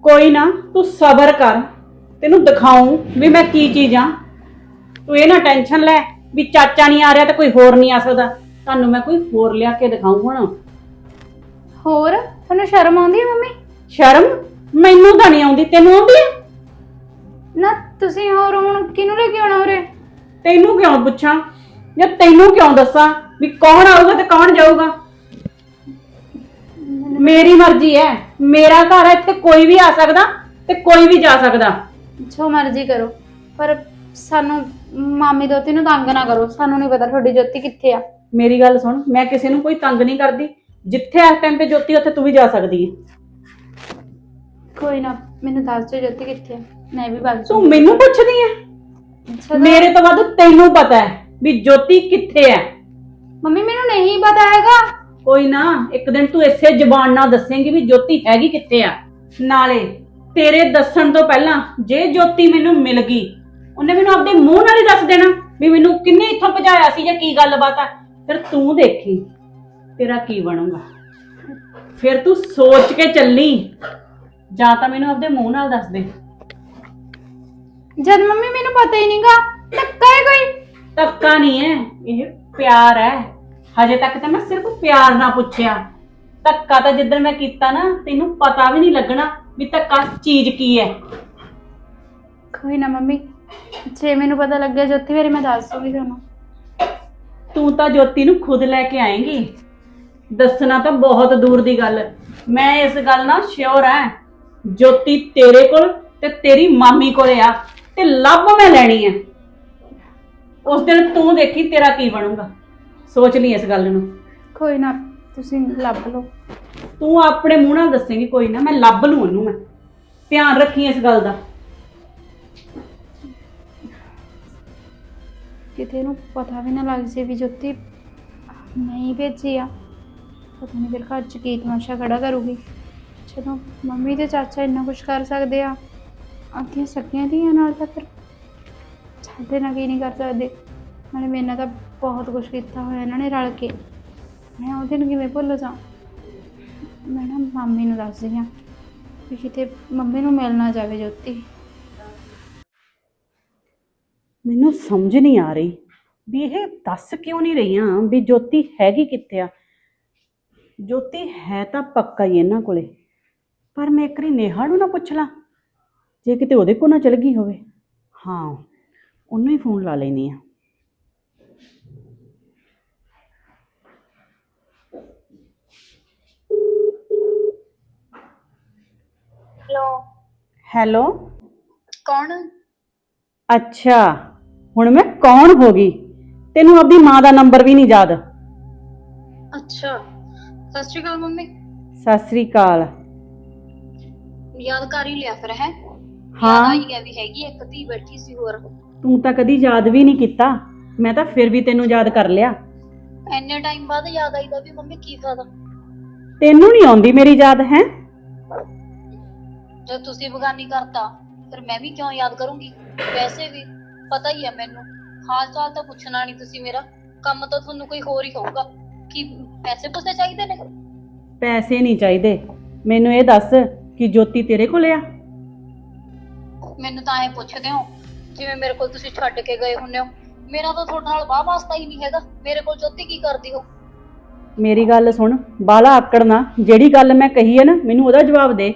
ਕੋਈ ਨਾ ਤੂੰ ਸਬਰ ਕਰ। ਤੈਨੂੰ ਦਿਖਾਉਂ ਵੀ ਮੈਂ ਕੀ ਚੀਜ਼ ਆ। ਤੂੰ ਇਹ ਨਾ ਟੈਨਸ਼ਨ ਲੈ ਵੀ ਚਾਚਾ ਨਹੀਂ ਆ ਰਿਹਾ ਤੇ ਕੋਈ ਹੋਰ ਨਹੀਂ ਆ ਸਕਦਾ। ਤੁਹਾਨੂੰ ਮੈਂ ਕੋਈ ਹੋਰ ਲਿਆ ਕੇ ਦਿਖਾਉਂ ਹੁਣ। ਹੋਰ? ਤੁਹਾਨੂੰ ਸ਼ਰਮ ਆਉਂਦੀ ਹੈ ਮੰਮੀ? ਸ਼ਰਮ? ਮੈਨੂੰ ਤਾਂ ਨਹੀਂ ਆਉਂਦੀ। ਤੈਨੂੰ ਆਉਂਦੀ ਆ? ਨਾ ਤੁਸੀਂ ਹੋਰ ਹੁਣ ਕਿਹਨੂੰ ਲੈ ਕੇ ਆਉਣਾ ਉਰੇ? ਤੈਨੂੰ ਕਿਉਂ ਪੁੱਛਾਂ? ਜਾਂ ਤੈਨੂੰ ਕਿਉਂ ਦੱਸਾਂ? ਵੀ ਕੌਣ ਆਊਗਾ ਤੇ ਕੌਣ ਜਾਊਗਾ? ਮੇਰੀ ਮਰਜ਼ੀ ਹੈ। ਮੇਰਾ ਘਰ ਹੈ ਇੱਥੇ ਕੋਈ ਵੀ ਆ ਸਕਦਾ ਤੇ ਕੋਈ ਵੀ ਜਾ ਸਕਦਾ। ਜੋ ਮਰਜ਼ੀ ਕਰੋ ਪਰ ਸਾਨੂੰ ਮਾਮੀ ਦੋਤੀ ਨੂੰ ਤੰਗ ਨਾ ਕਰੋ। ਸਾਨੂੰ ਨਹੀਂ ਪਤਾ ਤੁਹਾਡੀ ਜੋਤੀ ਕਿੱਥੇ ਆ। ਮੇਰੀ ਗੱਲ ਸੁਣ ਮੈਂ ਕਿਸੇ ਨੂੰ ਕੋਈ ਤੰਗ ਨਹੀਂ ਕਰਦੀ। ਜਿੱਥੇ ਇਸ ਟਾਈਮ ਤੇ ਜੋਤੀ ਉੱਥੇ ਤੂੰ ਵੀ ਜਾ ਸਕਦੀ ਹੈ। ਕੋਈ ਨਾ ਮੈਨੂੰ ਦੱਸ ਦਿਓ ਜੋਤੀ ਕਿੱਥੇ ਆ। ਮੈਂ ਵੀ ਬਾਗ ਤੂੰ ਮੈਨੂੰ ਪੁੱਛਦੀ ਹੈ? ਮੇਰੇ ਤੋਂ ਵੱਧ ਤੈਨੂੰ ਪਤਾ ਹੈ ਵੀ ਜੋਤੀ ਕਿੱਥੇ ਹੈ। ਮੰਮੀ ਮੈਨੂੰ ਨਹੀਂ ਪਤਾ ਹੈਗਾ। ਕੋਈ ਨਾ ਇੱਕ ਦਿਨ ਤੂੰ ਇਸੇ ਜ਼ਬਾਨ ਨਾਲ ਦੱਸੇਂਗੀ ਵੀ ਜੋਤੀ ਹੈਗੀ ਕਿੱਥੇ ਆ। ਨਾਲੇ ਤੇਰੇ ਦੱਸਣ ਤੋਂ ਪਹਿਲਾਂ ਜੇ ਜੋਤੀ ਮੈਨੂੰ ਮਿਲ ਗਈ ਉਹਨੇ ਮੈਨੂੰ ਆਪਣੇ ਮੂੰਹ ਨਾਲ ਹੀ ਦੱਸ ਦੇਣਾ ਵੀ ਮੈਨੂੰ ਕਿੰਨੇ ਇੱਥੋਂ ਭਜਾਇਆ ਸੀ ਜਾਂ ਕੀ ਗੱਲਬਾਤ ਆ। ਫਿਰ ਤੂੰ ਦੇਖੀ ਤੇਰਾ ਕੀ ਬਣੂਗਾ। ਫਿਰ ਤੂੰ ਸੋਚ ਕੇ ਚੱਲੀ। ਜਾਂ ਤਾਂ ਮੈਨੂੰ ਆਪਣੇ ਮੂੰਹ ਨਾਲ ਦੱਸ ਦੇ। ਜਦ ਮੰਮੀ ਮੈਨੂੰ ਪਤਾ ਹੀ ਨਹੀਂਗਾ ਧੱਕਾ ਹੈ ਕੋਈ ਧੱਕਾ ਨਹੀਂ ਹੈ ਇਹ ਪਿਆਰ ਹੈ ਹਜੇ ਤੱਕ ਤਾਂ ਮੈਂ ਸਿਰਫ ਪਿਆਰ ਨਾਲ ਪੁੱਛਿਆ। ਧੱਕਾ ਤਾਂ ਜਿੱਦਣ ਮੈਂ ਕੀਤਾ ਨਾ ਤੈਨੂੰ ਪਤਾ ਵੀ ਨਹੀਂ ਲੱਗਣਾ ਵੀ ਧੱਕਾ ਚੀਜ਼ ਕੀ ਹੈ ਕੋਈ ਨਾ ਮੰਮੀ ਜੇ ਮੈਨੂੰ ਪਤਾ ਲੱਗਿਆ ਜੋਤੀ ਵਾਰੀ ਮੈਂ ਦੱਸ ਦੂੰਗੀ ਤੁਹਾਨੂੰ। ਤੂੰ ਤਾਂ ਜੋਤੀ ਨੂੰ ਖੁਦ ਲੈ ਕੇ ਆਏਂਗੀ। ਦੱਸਣਾ ਤਾਂ ਬਹੁਤ ਦੂਰ ਦੀ ਗੱਲ। ਮੈਂ ਇਸ ਗੱਲ ਨਾਲ ਸ਼ਿਓਰ ਹਾਂ ਜੋਤੀ ਤੇਰੇ ਕੋਲ ਤੇ ਤੇਰੀ ਮਾਮੀ ਕੋਲੇ ਆ ਤੇ ਲੱਭ ਮੈਂ ਲੈਣੀ ਹੈ ਉਸ ਦਿਨ ਤੂੰ ਦੇਖੀ ਤੇਰਾ ਕੀ ਬਣੂਗਾ। ਸੋਚ ਲਈ ਇਸ ਗੱਲ ਨੂੰ। ਕੋਈ ਨਾ ਤੁਸੀਂ ਲੱਭ ਲਓ। ਤੂੰ ਆਪਣੇ ਮੂੰਹ ਨਾਲ ਦੱਸੇਂਗੀ ਕੋਈ ਨਾ ਮੈਂ ਲੱਭ ਲੂ ਉਹਨੂੰ ਮੈਂ। ਧਿਆਨ ਰੱਖੀ ਇਸ ਗੱਲ ਦਾ। ਕਿਤੇ ਨੂੰ ਪਤਾ ਵੀ ਨਾ ਲੱਗ ਜੇ ਵੀ ਜੋਤੀ ਨਹੀਂ ਭੇਜੀ ਆ। ਪਤਾ ਨਹੀਂ ਫਿਰ ਘਰ ਚ ਕੀ ਤਮਾਸ਼ਾ ਖੜਾ ਕਰੂਗੀ। ਜਦੋਂ ਮੰਮੀ ਤੇ ਚਾਚਾ ਇੰਨਾ ਕੁਝ ਕਰ ਸਕਦੇ ਆ ਆਪਣੀਆਂ ਸਕੀਆਂ ਦੀਆਂ ਨਾਲ ਤਾਂ ਫਿਰ ਸਾਡੇ ਨਾਲ ਕੀ ਨਹੀਂ ਕਰ ਸਕਦੇ? ਨਾਲੇ ਮੇਰੇ ਨਾਲ ਤਾਂ ਬਹੁਤ ਕੁਝ ਕੀਤਾ ਹੋਇਆ ਇਹਨਾਂ ਨੇ ਰਲ ਕੇ। ਮੈਂ ਉਹ ਦਿਨ ਕਿਵੇਂ ਭੁੱਲ ਜਾ ਮੈਂ ਨਾ ਮੰਮੀ ਨੂੰ ਦੱਸਦੀ ਹਾਂ ਵੀ ਕਿਤੇ ਮੰਮੀ ਨੂੰ ਮਿਲ ਜਾਵੇ ਜੋਤੀ। ਮੈਨੂੰ ਸਮਝ ਨਹੀਂ ਆ ਰਹੀ ਵੀ ਇਹ ਦੱਸ ਕਿਉਂ ਨਹੀਂ ਰਹੀਆਂ ਵੀ ਜੋਤੀ ਹੈਗੀ ਕਿੱਥੇ ਆ? ਜੋਤੀ ਹੈ ਤਾਂ ਪੱਕਾ ਹੀ ਇਹਨਾਂ ਕੋਲੇ। ਪਰ ਮੈਂ ਇੱਕ ਨੇਹਾ ਨੂੰ ਨਾ ਪੁੱਛ ਲਾਂ, ਜੇ ਕਿਤੇ ਉਹਦੇ ਕੋਲ ਨਾ ਚਲ ਗਈ ਹੋਵੇ। ਹਾਂ ਉਹਨੂੰ ਹੀ ਫੋਨ ਲਾ ਲੈਣੀ ਆ ਹੈਲੋ ਹੈਲੋ ਕੌਣ? ਅੱਛਾ ਹੁਣ ਮੈਂ ਕੌਣ ਹੋ ਗਈ? ਤੈਨੂੰ ਆਪਦੀ ਮਾਂ ਦਾ ਨੰਬਰ ਵੀ ਨਹੀਂ ਯਾਦ। ਅੱਛਾ ਸਤਿ ਸ਼੍ਰੀ ਅਕਾਲ ਮੰਮੀ। ਸਤਿ ਸ੍ਰੀ ਅਕਾਲ। ਯਾਦ ਕਰ ਹੀ ਲਿਆ ਫਿਰ ਹੈ? ਹਾਂ। ਆਈ ਗਿਆ ਵੀ ਹੈਗੀ ਇੱਕ ਧੀ ਬੈਠੀ ਸੀ ਹੋਰ। ਤੂੰ ਤਾਂ ਕਦੀ ਯਾਦ ਵੀ ਨਹੀਂ ਕੀਤਾ। ਮੈਂ ਤਾਂ ਫਿਰ ਵੀ ਤੈਨੂੰ ਯਾਦ ਕਰ ਲਿਆ। ਇੰਨੇ ਟਾਈਮ ਬਾਅਦ ਯਾਦ ਆਈਦਾ ਵੀ ਮੰਮੀ ਕੀ ਫਾਇਦਾ। ਤੈਨੂੰ ਨਹੀਂ ਆਉਂਦੀ ਮੇਰੀ ਯਾਦ ਹੈ? ਜਦ ਤੁਸੀਂ ਬਗਾਨੀ ਕਰਤਾ ਫਿਰ ਮੈਂ ਵੀ ਕਿਉਂ ਯਾਦ ਕਰੂੰਗੀ? ਵੈਸੇ ਵੀ ਪਤਾ ਹੀ ਹੈ ਮੈਨੂੰ। ਹਾਲ ਚਾਲ ਤਾਂ ਪੁੱਛਣਾ ਨਹੀਂ ਤੁਸੀਂ ਮੇਰਾ। ਕੰਮ ਤਾਂ ਤੁਹਾਨੂੰ ਕੋਈ ਹੋਰ ਹੀ ਹੋਊਗਾ ਕੀ ਪੈਸੇ ਪੁੱਛੇ ਚਾਹੀਦੇ ਨੇ? ਪੈਸੇ ਨਹੀਂ ਚਾਹੀਦੇ। ਮੈਨੂੰ ਇਹ ਦੱਸ ਕਿ ਜੋਤੀ ਤੇਰੇ ਕੋਲ ਆ? ਮੈਨੂੰ ਤਾਂ ਐ ਪੁੱਛਦੇ ਹੋ ਜਿਵੇਂ ਮੇਰੇ ਕੋਲ ਤੁਸੀਂ ਛੱਡ ਕੇ ਗਏ ਹੁੰਨੇ ਹੋ। ਮੇਰਾ ਤਾਂ ਤੁਹਾਡੇ ਨਾਲ ਵਾਹ ਵਾਸਤਾ ਹੀ ਨਹੀਂ ਹੈਗਾ। ਮੇਰੇ ਕੋਲ ਜੋਤੀ ਕੀ ਕਰਦੀ ਹੋ ਮੇਰੀ ਗੱਲ ਸੁਣ ਬਾਲਾ ਆਕੜ ਨਾ। ਜਿਹੜੀ ਗੱਲ ਮੈਂ ਕਹੀ ਹੈ ਨਾ ਮੈਨੂੰ ਉਹਦਾ ਜਵਾਬ ਦੇ।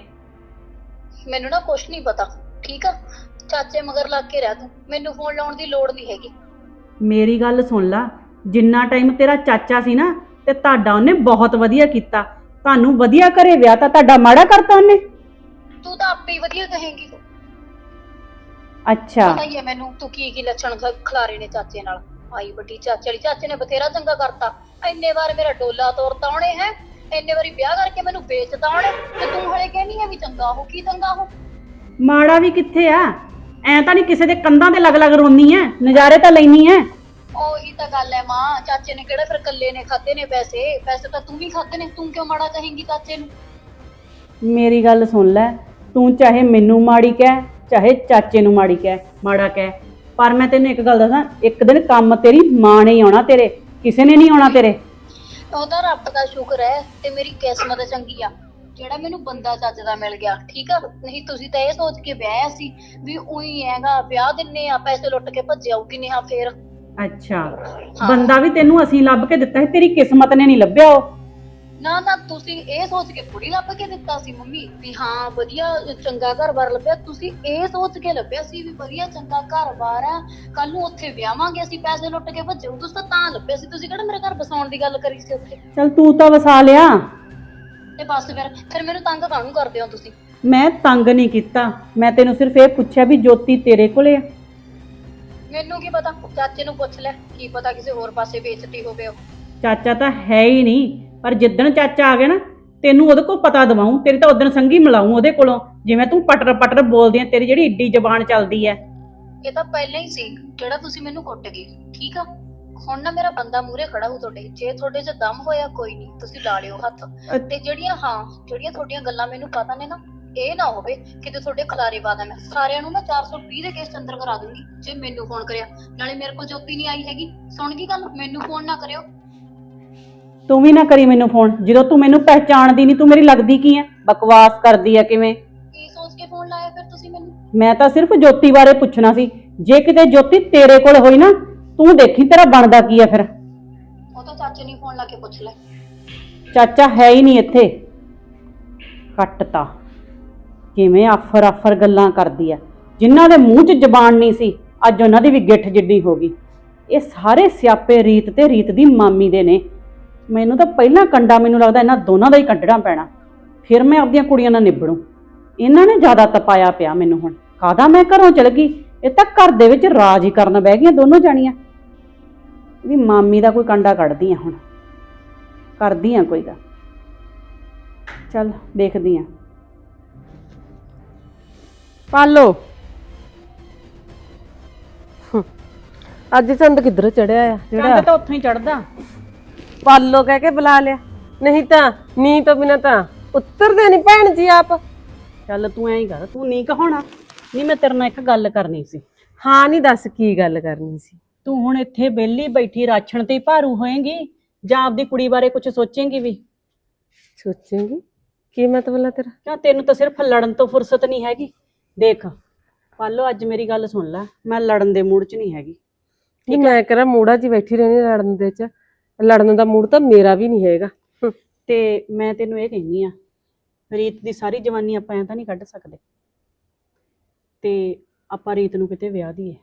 ਮੈਨੂੰ ਨਾ ਕੁਛ ਨਹੀਂ ਪਤਾ ਠੀਕ ਆ? ਚਾਚੇ ਮਗਰ ਲੱਗ ਕੇ ਰਹਿ ਤੂੰ। ਮੈਨੂੰ ਫੋਨ ਲਾਉਣ ਦੀ ਲੋੜ ਨਹੀਂ ਹੈਗੀ। ਮੇਰੀ ਗੱਲ ਸੁਣ ਲਾ। ਜਿੰਨਾ ਟਾਈਮ ਤੇਰਾ ਚਾਚਾ ਸੀ ਨਾ ਤੇ ਤੁਹਾਡਾ ਉਹਨੇ ਬਹੁਤ ਵਧੀਆ ਕੀਤਾ। ਤੁਹਾਨੂੰ ਵਧੀਆ ਘਰੇ ਵਿਆਹ ਤਾਂ ਤੁਹਾਡਾ ਮਾੜਾ ਕਰਤਾ ਉਹਨੇ। ਤੂੰ ਤਾਂ ਆਪੇ ਹੀ ਵਧੀਆ ਕਹੇਂਗੀ। ਅੱਛਾ। ਪਤਾ ਹੀ ਹੈ ਮੈਨੂੰ ਤੂੰ ਕੀ ਕੀ ਲੱਛਣ ਖ- ਖਿਲਾਰੇ ਨੇ ਚਾਚੇ ਨਾਲ। ਆਈ ਵੱਡੀ ਚਾਚੇ ਵਾਲੀ ਚਾਚੇ ਨੇ ਬਥੇਰਾ ਚੰਗਾ ਕਰਤਾ। ਇੰਨੇ ਵਾਰ ਮੇਰਾ ਡੋਲਾ ਤੋੜਤਾ ਉਹਨੇ ਹੈ। ਇੰਨੇ ਵਾਰੀ ਵਿਆਹ ਕਰਕੇ ਮੈਨੂੰ ਵੇਚਤਾ ਉਹਨੇ ਤੇ ਤੂੰ ਹਲੇ ਕਹਿੰਦੀ ਹੈ ਵੀ ਚੰਗਾ ਉਹ ਕੀ ਚੰਗਾ ਉਹ ਮਾੜਾ ਵੀ ਕਿੱਥੇ ਆ? ਐ ਤਾਂ ਨਹੀਂ ਕਿਸੇ ਦੇ ਕੰਧਾਂ ਤੇ ਲੱਗ ਲੱਗ ਰੋਨੀ ਐ ਨਜ਼ਾਰੇ ਤਾਂ ਲੈਣੀ ਐ। ਉਹੀ ਤਾਂ ਗੱਲ ਹੈ ਮਾਂ ਚਾਚੇ ਨੇ ਕਿਹੜਾ ਫਿਰ ਕੱਲੇ ਨੇ ਖਾਦੇ ਨੇ ਪੈਸੇ? ਪੈਸੇ ਤਾਂ ਤੂੰ ਵੀ ਖਾਦੇ ਨੇ ਤੂੰ ਕਿਉਂ ਮਾੜਾ ਕਹੇਂਗੀ ਚਾਚੇ ਨੂੰ? ਮੇਰੀ ਗੱਲ ਸੁਣ ਲੈ ਤੂੰ ਚਾਹੇ ਮੈਨੂੰ ਮਾੜੀ ਕਹਿ ਚਾਹੇ ਚਾਚੇ ਨੂੰ ਮਾੜੀ ਕਹਿ ਮਾੜਾ ਕਹਿ। ਪਰ ਮੈਂ ਤੈਨੂੰ ਇੱਕ ਗੱਲ ਦੱਸਾਂ ਇੱਕ ਦਿਨ ਕੰਮ ਤੇਰੀ ਮਾਂ ਨੇ ਹੀ ਆਉਣਾ ਤੇਰੇ ਕਿਸੇ ਨੇ ਨਹੀਂ ਆਉਣਾ ਤੇਰੇ। ਉਹ ਤਾਂ ਰੱਬ ਦਾ ਸ਼ੁਕਰ ਹੈ ਤੇ ਮੇਰੀ ਕਿਸਮਤ ਚੰਗੀ ਆ। ਜਿਹੜਾ ਮੈਨੂੰ ਬੰਦਾ ਚੱਜ ਦਾ ਮਿਲ ਗਿਆ ਠੀਕ ਆ? ਨਹੀਂ ਤੁਸੀਂ ਤਾਂ ਇਹ ਸੋਚ ਕੇ ਵਿਆਹਿਆ ਸੀ ਵੀ ਉਹੀ ਹੈਗਾ ਵਿਆਹ ਦਿੰਨੇ ਆ ਪੈਸੇ ਲੁੱਟ ਕੇ ਭੱਜ ਆਊਗੀ ਨੇਹਾ ਫੇਰ। ਅੱਛਾ। ਬੰਦਾ ਵੀ ਤੈਨੂੰ ਅਸੀਂ ਲੱਭ ਕੇ ਦਿੱਤਾ ਸੀ ਤੇਰੀ ਕਿਸਮਤ ਨੇ ਨਹੀਂ ਲੱਭਿਆ ਉਹ। ਨਾ ਨਾ ਤੁਸੀਂ ਇਹ ਸੋਚ ਕੇ ਕੁੜੀ ਲੱਭ ਕੇ ਦਿੱਤਾ ਸੀ ਮੰਮੀ ਵੀ ਹਾਂ ਵਧੀਆ ਚੰਗਾ ਘਰ-ਬਾਰ ਲੱਭਿਆ। ਤੁਸੀਂ ਇਹ ਸੋਚ ਕੇ ਲੱਭਿਆ ਸੀ ਵੀ ਵਧੀਆ ਚੰਗਾ ਘਰ-ਬਾਰ ਆ। ਕੱਲ ਨੂੰ ਉੱਥੇ ਵਿਆਹਾਂਗੇ ਅਸੀਂ ਪੈਸੇ ਲੁੱਟ ਕੇ ਭੱਜੂ ਤੁਸੀਂ ਤਾਂ ਤਾਂ ਲੱਭਿਆ ਸੀ। ਤੁਸੀਂ ਕਿਹੜਾ ਮੇਰੇ ਘਰ ਬਸਾਉਣ ਦੀ ਗੱਲ ਕਰੀ ਸੀ ਉੱਥੇ? ਚਲ ਤੂੰ ਤਾਂ ਵਸਾ ਲਿਆ। ਤੇ ਬਸ ਫਿਰ ਫਿਰ ਮੈਨੂੰ ਤੰਗ ਕਾਹਨੂੰ ਕਰਦੇ ਹੋ ਤੁਸੀਂ? ਮੈਂ ਤੰਗ ਨਹੀਂ ਕੀਤਾ। ਮੈਂ ਤੈਨੂੰ ਸਿਰਫ ਇਹ ਪੁੱਛਿਆ ਵੀ ਜੋਤੀ ਤੇਰੇ ਕੋਲੇ ਆ। ਮੈਨੂੰ ਕੀ ਪਤਾ? ਚਾਚੇ ਨੂੰ ਪੁੱਛ ਲੈ ਕੀ ਪਤਾ ਕਿਸੇ ਹੋਰ ਪਾਸੇ ਵੇਚਤੀ ਹੋਵੇ ਉਹ। ਚਾਚਾ ਤਾਂ ਹੈ ਹੀ ਨਹੀਂ। ਪਰ ਜਿੱਦਣ ਚਾਚਾ ਆ ਗਿਆ ਨਾ ਤੈਨੂੰ ਉਹਦੇ ਕੋਲ ਪਤਾ ਦਵਾਉਂ ਤੇਰੀ ਤਾਂ ਉਦੋਂ ਸੰਗੀ ਮਿਲਾਉਂ ਉਹਦੇ ਕੋਲੋਂ ਜਿਵੇਂ ਤੂੰ ਪਟਰ ਪਟਰ ਬੋਲਦੀ ਆ ਤੇਰੀ ਜਿਹੜੀ ਏਡੀ ਜ਼ਬਾਨ ਚੱਲਦੀ ਐ। ਇਹ ਤਾਂ ਪਹਿਲਾਂ ਹੀ ਸੀ ਜਿਹੜਾ ਤੁਸੀਂ ਮੈਨੂੰ ਕੁੱਟ ਗਏ ਠੀਕ ਆ? ਹੁਣ ਨਾ ਮੇਰਾ ਬੰਦਾ ਮੂਰੇ ਖੜਾ ਹੋ ਤੁਹਾਡੇ ਜੇ ਤੁਹਾਡੇ 'ਚ ਦਮ ਹੋਇਆ ਕੋਈ ਨਹੀਂ ਤੁਸੀਂ ਲਾ ਲਿਓ ਹੱਥ। ਤੇ ਜਿਹੜੀਆਂ ਹਾਂ ਜਿਹੜੀਆਂ ਤੁਹਾਡੀਆਂ ਗੱਲਾਂ ਮੈਨੂੰ ਪਤਾ ਨੇ ਨਾ ਇਹ ਨਾ ਹੋਵੇ ਕਿਤੇ ਤੁਹਾਡੇ ਖਲਾਰੇ ਵਾਦਾ ਮੈਂ ਸਾਰਿਆਂ ਨੂੰ ਮੈਂ 420 ਦੇ ਕੇਸ 'ਚ ਅੰਦਰ ਕਰਾ ਦੂੰਗੀ ਜੇ ਮੈਨੂੰ ਫੋਨ ਕਰਿਆ। ਨਾਲੇ ਮੇਰੇ ਕੋਲ ਜੋਤੀ ਨਹੀਂ ਆਈ ਹੈਗੀ ਸੁਣ ਗਈ ਗੱਲ? ਮੈਨੂੰ ਫੋਨ ਨਾ ਕਰਿਓ। ਤੂੰ ਵੀ ਨਾ ਕਰੀ ਮੈਨੂੰ ਫੋਨ। ਜਦੋਂ ਤੂੰ ਮੈਨੂੰ ਪਹਿਚਾਣਦੀ ਨਹੀਂ ਤੂੰ ਮੇਰੀ ਲੱਗਦੀ ਕੀ ਐ ਬਕਵਾਸ ਕਰਦੀ ਐ ਕਿਵੇਂ? ਕੀ ਸੋਚ ਕੇ ਫੋਨ ਲਾਇਆ ਫਿਰ ਤੁਸੀਂ ਮੈਨੂੰ? ਮੈਂ ਤਾਂ ਸਿਰਫ ਜੋਤੀ ਬਾਰੇ ਪੁੱਛਣਾ ਸੀ। ਜੇ ਕਿਤੇ ਜੋਤੀ ਤੇਰੇ ਕੋਲ ਹੋਈ ਨਾ ਤੂੰ ਦੇਖੀ ਤੇਰਾ ਬਣਦਾ ਕੀ ਐ ਫਿਰ? ਉਹ ਤਾਂ ਚਾਚੇ ਨੇ ਫੋਨ ਲਾ ਕੇ ਪੁੱਛ ਲੈ। ਚਾਚਾ ਹੈ ਹੀ ਨਹੀਂ ਇੱਥੇ। ਕੱਟਤਾ। ਕਿਵੇਂ ਆਫਰ ਆਫਰ ਗੱਲਾਂ ਕਰਦੀ ਆ। ਜਿਨ੍ਹਾਂ ਦੇ ਮੂੰਹ 'ਚ ਜ਼ਬਾਨ ਨਹੀਂ ਸੀ ਅੱਜ ਉਹਨਾਂ ਦੀ ਵੀ ਗਿੱਠ ਜਿੱਡੀ ਹੋ ਗਈ। ਇਹ ਸਾਰੇ ਸਿਆਪੇ ਰੀਤ ਤੇ ਰੀਤ ਦੀ ਮਾਮੀ ਦੇ ਨੇ। ਮੈਨੂੰ ਤਾਂ ਪਹਿਲਾਂ ਕੰਡਾ ਮੈਨੂੰ ਲੱਗਦਾ ਇਹਨਾਂ ਦੋਨਾਂ ਦਾ ਹੀ ਕੱਢਣਾ ਪੈਣਾ। ਫਿਰ ਮੈਂ ਆਪਦੀਆਂ ਕੁੜੀਆਂ ਨਾਲ ਨਿਬੜੂ। ਇਹਨਾਂ ਨੇ ਜ਼ਿਆਦਾ ਤਪਾਇਆ ਪਿਆ ਮੈਨੂੰ ਹੁਣ। ਕਾਦਾ ਮੈਂ ਘਰੋਂ ਚਲ ਗਈ? ਇਹ ਤਾਂ ਘਰ ਦੇ ਵਿੱਚ ਰਾਜ ਹੀ ਕਰਨ ਬਹਿ ਗਈਆਂ ਦੋਨੋਂ ਜਾਣੀਆਂ। ਵੀ ਮਾਮੀ ਦਾ ਕੋਈ ਕੰਡਾ ਕੱਢਦੀ ਆ ਹੁਣ। ਕਰਦੀ ਆ ਕੋਈ ਦਾ ਚੱਲ ਦੇਖਦੀ ਆ। ਪਾਲੋ। ਅੱਜ ਚੰਦ ਕਿੱਧਰ ਚੜਿਆ ਆ? ਚੰਦ ਤਾਂ ਉੱਥੋਂ ਹੀ ਚੜਦਾ ਪਾਲੋ ਕਹਿ ਕੇ ਬੁਲਾ ਲਿਆ। ਨਹੀਂ ਤਾਂ ਨੀ ਤੋਂ ਬਿਨਾ ਤਾਂ ਉੱਤਰਦੇ ਨਹੀਂ ਭੈਣ ਜੀ ਆਪ। ਚੱਲ ਤੂੰ ਐਂ ਕਰ ਤੂੰ ਨਹੀਂ ਕਹਾਉਣਾ ਨਹੀਂ ਮੈਂ ਤੇਰੇ ਨਾਲ ਇੱਕ ਗੱਲ ਕਰਨੀ ਸੀ। ਹਾਂ ਨਹੀਂ ਦੱਸ ਕੀ ਗੱਲ ਕਰਨੀ ਸੀ। ਤੂੰ ਹੁਣ ਇੱਥੇ ਬੇਲੀ ਬੈਠੀ ਰਾਛਣ ਤੇ ਹੀ ਭਾਰੂ ਹੋਏਂਗੀ ਜਾਂ ਆਪਦੀ ਕੁੜੀ ਬਾਰੇ ਕੁਝ ਸੋਚੇਂਗੀ ਵੀ? ਸੋਚੇਂਗੀ? ਕੀ ਮਤਲਬ ਹੈ ਤੇਰਾ? ਕਿਉਂ ਤੈਨੂੰ ਤਾਂ ਸਿਰਫ ਲੜਨ ਤੋਂ ਫੁਰਸਤ ਨਹੀਂ ਹੈਗੀ? ਦੇਖ ਪਾਲੋ ਅੱਜ ਮੇਰੀ ਗੱਲ ਸੁਣ ਲੈ ਮੈਂ ਲੜਨ ਦੇ ਮੂਡ 'ਚ ਨਹੀਂ ਹੈਗੀ। ਨਹੀਂ ਮੈਂ ਕਰਾਂ ਮੂੜਾ ਜੀ ਬੈਠੀ ਰਹਿਣੀ ਲੜਨ ਦੇ ਚ। ਲੜਨ ਦਾ ਮੂਡ ਤਾਂ ਮੇਰਾ ਵੀ ਨਹੀਂ ਹੈਗਾ। ਤੇ ਮੈਂ ਤੈਨੂੰ ਇਹ ਕਹਿੰਨੀ ਆ ਰੀਤ ਦੀ ਸਾਰੀ ਜਵਾਨੀ ਆਪਾਂ ਐਂ ਤਾਂ ਨਹੀਂ ਕੱਢ ਸਕਦੇ। ਤੇ ਆਪਾਂ ਰੀਤ ਨੂੰ ਕਿਤੇ ਵਿਆਹ ਦੀਏ